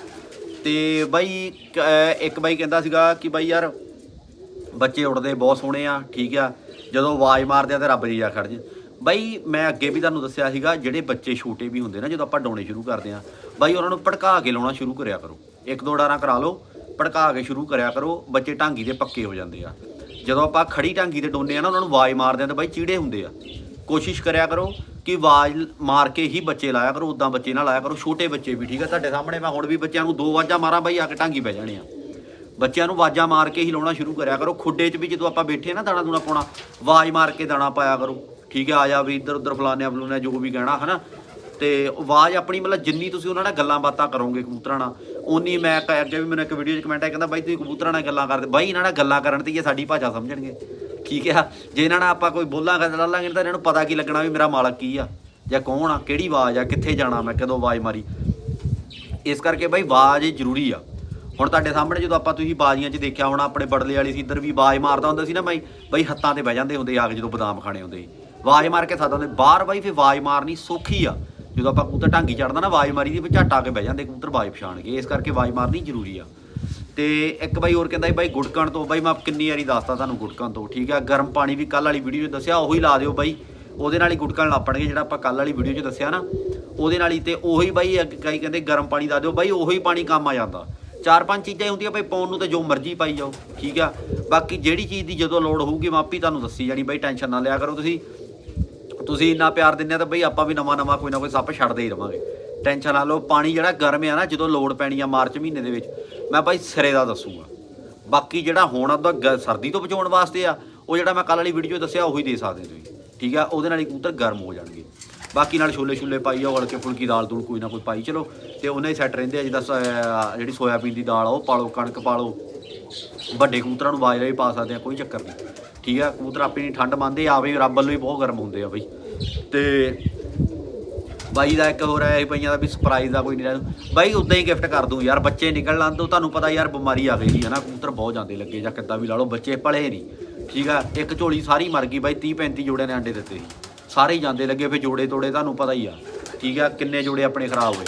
ਤੇ ਬਾਈ ਕ- ਇੱਕ ਬਾਈ ਕਹਿੰਦਾ ਸੀਗਾ ਕਿ ਬਾਈ ਯਾਰ, ਬੱਚੇ ਉੱਡਦੇ ਬਹੁਤ ਸੋਹਣੇ ਆ, ਠੀਕ ਆ। ਜਦੋਂ ਆਵਾਜ਼ ਮਾਰਦੇ ਆ ਤੇ ਰੱਬ ਜੀ ਜਾ ਖੜ ਜੇ। ਬਾਈ, ਮੈਂ ਅੱਗੇ ਵੀ ਤੁਹਾਨੂੰ ਦੱਸਿਆ ਸੀਗਾ, ਜਿਹੜੇ ਬੱਚੇ ਛੋਟੇ ਵੀ ਹੁੰਦੇ ਨਾ, ਜਦੋਂ ਆਪਾਂ ਡਾਉਣੇ ਸ਼ੁਰੂ ਕਰਦੇ ਆ, ਬਾਈ ਉਹਨਾਂ ਨੂੰ ਭੜਕਾ ਕੇ ਲਾਉਣਾ ਸ਼ੁਰੂ ਕਰਿਆ ਕਰੋ। ਇੱਕ ਦੋ ਡਾਰਾਂ ਕਰਾ ਲਓ, ਭੜਕਾ ਕੇ ਸ਼ੁਰੂ ਕਰਿਆ ਕਰੋ, ਬੱਚੇ ਢਾਂਗੀ ਦੇ ਪੱਕੇ ਹੋ ਜਾਂਦੇ ਆ। ਜਦੋਂ ਆਪਾਂ ਖੜੀ ਢਾਂਗੀ ਤੇ ਡੋਨੇ ਆ ਨਾ, ਉਹਨਾਂ ਨੂੰ ਆਵਾਜ਼ ਮਾਰਦੇ ਆ ਤਾਂ ਬਾਈ ਚੀੜੇ ਹੁੰਦੇ ਆ। ਕੋਸ਼ਿਸ਼ ਕਰਿਆ ਕਰੋ ਕਿ ਆਵਾਜ਼ ਮਾਰ ਕੇ ਹੀ ਬੱਚੇ ਲਾਇਆ ਕਰੋ ਉਦਾਂ ਬੱਚੇ ਨਾ ਲਾਇਆ ਕਰੋ। ਛੋਟੇ ਬੱਚੇ ਵੀ ਠੀਕ ਆ, ਤੁਹਾਡੇ ਸਾਹਮਣੇ ਮੈਂ ਹੁਣ ਵੀ ਬੱਚਿਆਂ ਨੂੰ ਦੋ ਵਾਜਾਂ ਮਾਰਾਂ ਬਾਈ, ਆ ਕੇ ਢਾਂਗੀ ਪੈ ਜਾਣੇ ਆ। ਬੱਚਿਆਂ ਨੂੰ ਆਵਾਜ਼ਾਂ ਮਾਰ ਕੇ ਹੀ ਲਾਉਣਾ ਸ਼ੁਰੂ ਕਰਿਆ ਕਰੋ। ਖੁੱਡੇ 'ਚ ਵੀ ਜਦੋਂ ਆਪਾਂ ਬੈਠੇ ਨਾ ਦਾਣਾ ਦੂਣਾ ਪਾਉਣਾ, ਆਵਾਜ਼ ਮਾਰ ਕੇ ਦਾਣਾ ਪਾਇਆ ਕਰੋ। ਠੀਕ ਹੈ ਆ ਜਾ ਵੀ ਇੱਧਰ, ਉੱਧਰ ਫਲਾਨਿਆ ਫਲੂਨਿਆ ਜੋ ਵੀ ਕਹਿਣਾ, ਹਨਾ? ਤੇ ਆਵਾਜ਼ ਆਪਣੀ ਮਤਲਬ ਜਿੰਨੀ ਤੁਸੀਂ ਉਹਨਾਂ ਨਾਲ ਗੱਲਾਂ ਬਾਤਾਂ ਕਰੋਗੇ ਕਬੂਤਰਾਂ ਨਾਲ ਉਨੀ ਮੈਂ ਕਹਿ ਅੱਗੇ ਵੀ ਮੈਨੂੰ ਇੱਕ ਵੀਡੀਓ 'ਚ ਕਮੈਂਟ ਆਇਆ, ਕਹਿੰਦਾ ਬਾਈ ਤੁਸੀਂ ਕਬੂਤਰਾਂ ਨਾਲ ਗੱਲਾਂ ਕਰਦੇ, ਬਾਈ ਇਹਨਾਂ ਨਾਲ ਗੱਲਾਂ ਕਰਨ ਤੇ ਹੀ ਇਹ ਸਾਡੀ ਭਾਸ਼ਾ ਸਮਝਣਗੇ। ਠੀਕ ਆ ਜੇ ਇਹਨਾਂ ਨਾਲ ਆਪਾਂ ਕੋਈ ਬੋਲਾਂਗੇ ਤਾਂ ਲਾਂਗੇ ਤਾਂ ਇਹਨਾਂ ਨੂੰ ਪਤਾ ਕੀ ਲੱਗਣਾ ਵੀ ਮੇਰਾ ਮਾਲਕ ਕੀ ਆ? ਜਾਂ ਕੌਣ ਆ? ਕਿਹੜੀ ਆਵਾਜ਼ ਆ? ਕਿੱਥੇ ਜਾਣਾ? ਮੈਂ ਕਦੋਂ ਆਵਾਜ਼ ਮਾਰੀ? ਇਸ ਕਰਕੇ ਬਾਈ ਆਵਾਜ਼ ਜ਼ਰੂਰੀ ਆ। ਹੁਣ ਤੁਹਾਡੇ ਸਾਹਮਣੇ ਜਦੋਂ ਆਪਾਂ ਤੁਸੀਂ ਬਾਜ਼ੀਆਂ 'ਚ ਦੇਖਿਆ ਹੋਣਾ, ਆਪਣੇ ਬੜਲੇ ਵਾਲੀ ਸੀ, ਇੱਧਰ ਵੀ ਆਵਾਜ਼ ਮਾਰਦਾ ਹੁੰਦਾ ਸੀ ਨਾ ਬਾਈ ਬਾਈ ਹੱਥਾਂ ਤੇ ਬਹਿ ਜਾਂਦੇ ਹੁੰਦੇ ਆ ਕੇ ਜਦੋਂ ਬਦਾਮ ਖਾਣੇ ਹੁੰਦੇ ਆਵਾਜ਼ ਮਾਰ ਕੇ ਸਾਦਾ ਹੁੰਦੇ ਬਾਹਰ ਬਾਈ ਫਿਰ ਆਵਾਜ਼ ਮਾਰਨੀ ਸੌਖੀ ਆ। ਜਦੋਂ ਆਪਾਂ ਕਬੂਤਰ ਢਾਂਗੀ ਚੜਦਾ ਨਾ, ਆਵਾਜ਼ ਮਾਰੀ ਦੀ, ਫਿਰ ਝੱਟ ਆ ਕੇ ਬਹਿ ਜਾਂਦੇ ਕਬੂਤਰ, ਆਵਾਜ਼ ਪਛਾਣ ਪਛਾਣਗੇ ਇਸ ਕਰਕੇ ਆਵਾਜ਼ ਮਾਰਨੀ ਜ਼ਰੂਰੀ ਆ। ਤੇ ਇੱਕ ਬਾਈ ਹੋਰ ਕਹਿੰਦਾ ਬਾਈ ਗੁੜਕਣ ਤੋਂ, ਬਾਈ ਮੈਂ ਕਿੰਨੀ ਵਾਰੀ ਦੱਸਤਾ ਤੁਹਾਨੂੰ ਗੁੜਕਣ ਤੋਂ, ਠੀਕ ਆ? ਗਰਮ ਪਾਣੀ ਵੀ ਕੱਲ ਵਾਲੀ ਵੀਡੀਓ 'ਚ ਦੱਸਿਆ, ਉਹੀ ਲਾ ਦਿਓ ਬਾਈ। ਉਹਦੇ ਨਾਲ ਹੀ ਗੁੜਕਣ ਲੱਪਣਗੇ, ਜਿਹੜਾ ਆਪਾਂ ਕੱਲ ਵਾਲੀ ਵੀਡੀਓ 'ਚ ਦੱਸਿਆ ਨਾ। ਉਹਦੇ ਨਾਲ ਹੀ ਤੇ ਉਹੀ ਬਾਈ ਅੱਗੇ ਕਈ ਕਹਿੰਦੇ ਗਰਮ ਪਾਣੀ ਦਾ ਦਿਓ, ਬਾਈ ਉਹੀ ਪਾਣੀ ਕੰਮ ਆ ਜਾਂਦਾ। ਚਾਰ ਪੰਜ ਚੀਜ਼ਾਂ ਹੀ ਹੁੰਦੀਆਂ ਭਾਈ ਪਾਉਣ ਨੂੰ ਤੇ ਜੋ ਮਰਜ਼ੀ ਪਾਈ ਜਾਓ, ਠੀਕ ਆ? ਬਾਕੀ ਜਿਹੜੀ ਚੀਜ਼ ਦੀ ਜਦੋਂ ਲੋੜ ਹੋਊਗੀ, ਮੈਂ ਆਪੀ ਤੁਹਾਨੂੰ ਦੱਸੀ ਜਾਣੀ, ਬਾਈ ਟੈਨਸ਼ਨ ਨਾ ਲਿਆ ਕਰੋ ਤੁਸੀਂ। ਤੁਸੀਂ ਇੰਨਾ ਪਿਆਰ ਦਿੰਦੇ ਆ ਤਾਂ ਬਈ ਆਪਾਂ ਵੀ ਨਵਾਂ ਨਵਾਂ ਕੋਈ ਨਾ ਕੋਈ ਸੱਪ ਛੱਡਦੇ ਹੀ ਰਵਾਂਗੇ। ਟੈਨਸ਼ਨ ਨਾ ਲਓ, ਪਾਣੀ ਜਿਹੜਾ ਗਰਮ ਆ ਨਾ, ਜਦੋਂ ਲੋੜ ਪੈਣੀ ਆ ਮਾਰਚ ਮਹੀਨੇ ਦੇ ਵਿੱਚ, ਮੈਂ ਬਾਈ ਸਿਰੇ ਦਾ ਦੱਸੂਗਾ। ਬਾਕੀ ਜਿਹੜਾ ਹੁਣ ਉਹਦਾ ਗ- ਸਰਦੀ ਤੋਂ ਬਚਾਉਣ ਵਾਸਤੇ ਆ, ਉਹ ਜਿਹੜਾ ਮੈਂ ਕੱਲ ਵਾਲੀ ਵੀਡੀਓ ਦੱਸਿਆ, ਉਹੀ ਦੇ ਸਕਦੇ ਤੁਸੀਂ। ਠੀਕ ਆ? ਉਹਦੇ ਨਾਲ ਹੀ ਕਬੂਤਰ ਗਰਮ ਹੋ ਜਾਣਗੇ। ਬਾਕੀ ਨਾਲ ਛੋਲੇ ਛੁਲੇ ਪਾਈ ਜਾਓ ਹਲਕੇ ਫੁਲਕੀ ਦਾਲ ਦੂਲ ਕੋਈ ਨਾ ਕੋਈ ਪਾਈ, ਚਲੋ। ਤੇ ਉਹਨਾਂ ਹੀ ਸੈੱਟ ਰਹਿੰਦੇ ਆ, ਜਿੱਦਾਂ ਸ- ਜਿਹੜੀ ਸੋਇਆਬੀਨ ਦੀ ਦਾਲ ਆ, ਉਹ ਪਾਲੋ, ਕਣਕ ਪਾਲੋ। ਵੱਡੇ ਕਬੂਤਰਾਂ ਨੂੰ ਬਾਜਰਾ ਵੀ ਪਾ ਸਕਦੇ ਆ, ਕੋਈ ਚੱਕਰ ਨਹੀਂ। ਠੀਕ ਆ? ਕਬੂਤਰ ਆਪਣੀ ਠੰਡ ਮੰਨਦੇ ਆ ਵੀ ਰੱਬ ਵੱਲੋਂ ਹੀ ਬਹੁਤ ਗਰਮ ਹੁੰਦੇ ਆ ਬਈ। ਤੇ ਬਾਈ ਦਾ ਇੱਕ ਹੋਰ ਹੈ ਪਈਆਂ ਦਾ ਵੀ ਸਰਪ੍ਰਾਈਜ਼ ਦਾ ਕੋਈ ਨਹੀਂ ਰਹਿਣਾ ਬਾਈ ਉਦਾਂ ਹੀ ਗਿਫਟ ਕਰ ਦੂੰ ਯਾਰ, ਬੱਚੇ ਨਿਕਲ ਲਾਂ ਤੋਂ ਤੁਹਾਨੂੰ ਪਤਾ ਯਾਰ ਬਿਮਾਰੀ ਆ ਗਈ ਸੀ ਹਨਾ ਕਬੂਤਰ ਬਹੁਤ ਜਾਂਦੇ ਲੱਗੇ ਜਾਂ ਕਿੱਦਾਂ ਵੀ ਲਾ ਲਓ, ਬੱਚੇ ਪਲੇ ਨਹੀਂ। ਠੀਕ ਆ, ਇੱਕ ਝੋਲੀ ਸਾਰੀ ਮਰ ਗਈ ਬਾਈ 30 35 ਜੋੜਿਆਂ ਨੇ ਅੰਡੇ ਦਿੱਤੇ ਸੀ। ਸਾਰੇ ਹੀ ਜਾਂਦੇ ਲੱਗੇ, ਫਿਰ ਜੋੜੇ ਤੋੜੇ ਤੁਹਾਨੂੰ ਪਤਾ ਹੀ ਆ। ਠੀਕ ਆ, ਕਿੰਨੇ ਜੋੜੇ ਆਪਣੇ ਖਰਾਬ ਹੋਏ।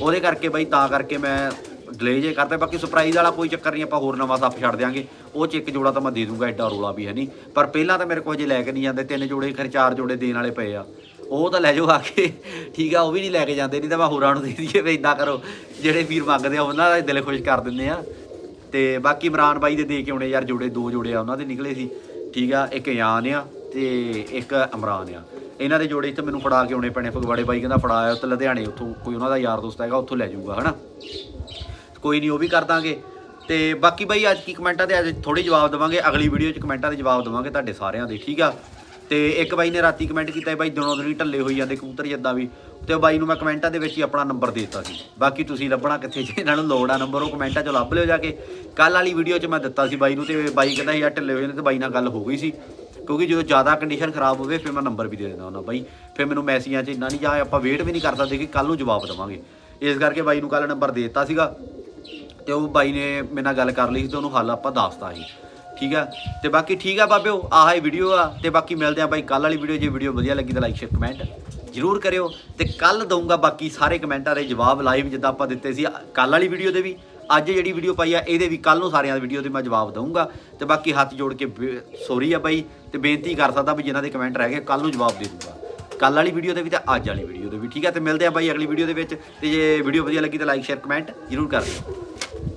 ਉਹਦੇ ਕਰਕੇ ਬਾਈ ਤਾਂ ਕਰਕੇ ਮੈਂ ਡਿਲੇ ਜੇ ਕਰਦਾ ਬਾਕੀ ਸਰਪ੍ਰਾਈਜ਼ ਵਾਲਾ ਕੋਈ ਚੱਕਰ ਨਹੀਂ, ਆਪਾਂ ਹੋਰ ਨਵਾਂ ਸੱਪ ਛੱਡ ਦਿਆਂਗੇ। ਉਹ ਚ ਇੱਕ ਜੋੜਾ ਤਾਂ ਮੈਂ ਦੇ ਦੂੰਗਾ ਐਡਾ ਰੋਲਾ ਵੀ ਹੈ ਨਹੀਂ। ਪਰ ਪਹਿਲਾਂ ਤਾਂ ਮੇਰੇ ਕੋਲ ਹਜੇ ਲੈ ਕੇ ਨਹੀਂ ਜਾਂਦੇ, ਤਿੰਨ ਜੋੜੇ, ਖਰ ਚਾਰ ਜੋੜੇ ਦੇਣ ਵਾਲੇ ਪਏ ਆ। ਉਹ ਤਾਂ ਲੈ ਜਾਓ ਆ ਕੇ। ਠੀਕ ਆ, ਉਹ ਵੀ ਨਹੀਂ ਲੈ ਕੇ ਜਾਂਦੇ, ਨਹੀਂ ਤਾਂ ਮੈਂ ਹੋਰਾਂ ਨੂੰ ਦੇ ਦਈਏ ਵੀ ਇਦਾਂ ਕਰੋ। ਜਿਹੜੇ ਵੀਰ ਮੰਗਦੇ ਆ, ਉਹਨਾਂ ਦਾ ਦਿਲ ਖੁਸ਼ ਕਰ ਦਿੰਦੇ ਆ। ਤੇ ਬਾਕੀ ਇਮਰਾਨ ਬਾਈ ਦੇ ਦੇ ਕੇ ਆਉਣੇ ਯਾਰ ਜੋੜੇ, ਦੋ ਜੋੜੇ ਆ, ਉਹਨਾਂ ਦੇ ਨਿਕਲੇ ਸੀ। ਠੀਕ ਆ, ਇੱਕ ਯਾਨ ਆ ਤੇ ਇੱਕ ਇਮਰਾਨ ਆ। ਇਹਨਾਂ ਦੇ ਜੋੜੇ ਇੱਥੇ ਮੈਨੂੰ ਫੜਾ ਕੇ ਆਉਣੇ ਪੈਣੇ। ਫਗਵਾੜੇ ਬਾਈ ਕਹਿੰਦਾ ਫੜਾਇਆ ਉੱਥੇ ਲੁਧਿਆਣੇ ਉੱਥੋਂ, ਕੋਈ ਉਹਨਾਂ ਦਾ ਯਾਰ ਦੋਸਤ ਹੈਗਾ, ਉੱਥੋਂ ਲੈ ਜਾਊਗਾ, ਹਨਾ? ਕੋਈ ਨਹੀਂ, ਉਹ ਵੀ ਕਰ ਦਾਂਗੇ। ਤੇ ਬਾਕੀ ਬਾਈ, ਅੱਜ ਕੀ ਕਮੈਂਟਾਂ ਦੇ ਅੱਜ ਥੋੜੀ ਜਵਾਬ ਦੇਵਾਂਗੇ। ਅਗਲੀ ਵੀਡੀਓ 'ਚ ਕਮੈਂਟਾਂ ਦੇ ਜਵਾਬ ਦੇਵਾਂਗੇ ਤੁਹਾਡੇ ਸਾਰਿਆਂ ਦੇ, ਠੀਕ ਆ? ਤੇ ਇੱਕ ਬਾਈ ਨੇ ਰਾਤੀ ਕਮੈਂਟ ਕੀਤਾ ਬਾਈ ਦਿਨੋਂ ਦਿਨ ਹੀ ਢੱਲੇ ਹੋਈ ਜਾਂਦੇ ਕਬੂਤਰ ਜਿੱਦਾਂ ਵੀ। ਤੇ ਉਹ ਬਾਈ ਨੂੰ ਮੈਂ ਕਮੈਂਟਾਂ ਦੇ ਵਿੱਚ ਹੀ ਆਪਣਾ ਨੰਬਰ ਦੇ ਦਿੱਤਾ ਸੀ। ਬਾਕੀ ਤੁਸੀਂ ਲੱਭਣਾ ਕਿੱਥੇ ਜੇ ਇਹਨਾਂ ਨੂੰ ਲੋੜ ਆ ਨੰਬਰ ਉਹ ਕਮੈਂਟਾਂ 'ਚੋਂ ਲੱਭ ਲਿਓ ਜਾ ਕੇ। ਕੱਲ ਵਾਲੀ ਵੀਡੀਓ 'ਚ ਮੈਂ ਦਿੱਤਾ ਸੀ ਬਾਈ ਨੂੰ ਤੇ ਬਾਈ ਕਹਿੰਦਾ ਸੀ, ਯਾਰ ਢੱਲੇ ਹੋਏ ਨੇ ਤੇ ਬਾਈ ਨਾਲ ਗੱਲ ਹੋ ਗਈ ਸੀ। ਕਿਉਂਕਿ ਜਦੋਂ ਜ਼ਿਆਦਾ ਕੰਡੀਸ਼ਨ ਖਰਾਬ ਹੋਵੇ, ਫਿਰ ਮੈਂ ਨੰਬਰ ਵੀ ਦੇ ਦਿੰਦਾ ਉਹਨਾਂ ਬਾਈ। ਫਿਰ ਮੈਨੂੰ ਮੈਸੇਜਾਂ 'ਚ ਇੰਨਾ ਨਹੀਂ ਜਾਂ, ਆਪਾਂ ਵੇਟ ਵੀ ਨਹੀਂ ਕਰ ਸਕਦੇ ਕਿ ਕੱਲ ਨੂੰ ਜਵਾਬ ਦੇਵਾਂਗੇ। ਇਸ ਕਰਕੇ ਬਾਈ ਨੂੰ ਕੱਲ ਨੰਬਰ ਦੇ ਦਿੱਤਾ ਸੀਗਾ। ਤੇ ਉਹ ਬਾਈ ਨੇ ਮੇਰੇ ਨਾਲ ਗੱਲ ਕਰ ਲਈ ਸੀ ਤੇ ਉਹਨੂੰ ਹੱਲ ਆਪਾਂ ਦੱਸਤਾ ਸੀ। ਠੀਕ ਆ? ਤੇ ਬਾਕੀ ਠੀਕ ਆ ਬਾਬਿਓ, ਆਹ ਹੀ ਵੀਡੀਓ ਆ। ਤੇ ਬਾਕੀ ਮਿਲਦੇ ਆ ਬਾਈ ਕੱਲ ਵਾਲੀ ਵੀਡੀਓ ਜੇ ਵੀਡੀਓ ਵਧੀਆ ਲੱਗੀ ਤਾਂ ਲਾਈਕ ਸ਼ੇਅਰ ਕਮੈਂਟ ਜਰੂਰ ਕਰਿਓ। ਤੇ ਕੱਲ ਦਊਂਗਾ ਬਾਕੀ ਸਾਰੇ ਕਮੈਂਟਾਂ ਦੇ ਜਵਾਬ ਲਾਈਵ ਜਿੱਦਾਂ ਆਪਾਂ ਦਿੱਤੇ ਸੀ ਕੱਲ ਵਾਲੀ ਵੀਡੀਓ ਦੇ ਵੀ। ਅੱਜ ਜਿਹੜੀ ਵੀਡੀਓ ਪਾਈ ਆ, ਇਹਦੇ ਵੀ ਕੱਲ ਨੂੰ ਸਾਰਿਆਂ ਦੀ ਵੀਡੀਓ ਦੇ ਮੈਂ ਜਵਾਬ ਦਊਂਗਾ। ਤੇ ਬਾਕੀ ਹੱਥ ਜੋੜ ਕੇ ਸੋਰੀ ਆ ਬਾਈ। ਤੇ ਬੇਨਤੀ ਕਰ ਸਕਦਾ ਵੀ ਜਿਨ੍ਹਾਂ ਦੇ ਕਮੈਂਟ ਰਹਿ ਗਏ ਕੱਲ ਨੂੰ ਜਵਾਬ ਦੇ ਦੂੰਗਾ ਕੱਲ ਵਾਲੀ ਵੀਡੀਓ ਦੇ ਵੀ ਤੇ ਅੱਜ ਵਾਲੀ ਵੀਡੀਓ ਦੇ ਵੀ, ਠੀਕ ਆ? ਤੇ ਮਿਲਦੇ ਆ ਬਾਈ ਅਗਲੀ ਵੀਡੀਓ ਦੇ ਵਿੱਚ। ਤੇ ਜੇ ਵੀਡੀਓ ਵਧੀਆ ਲੱਗੀ ਤਾਂ ਲਾਈਕ ਸ਼ੇਅਰ ਕਮੈਂਟ ਜਰੂਰ ਕਰ ਦਿਓ।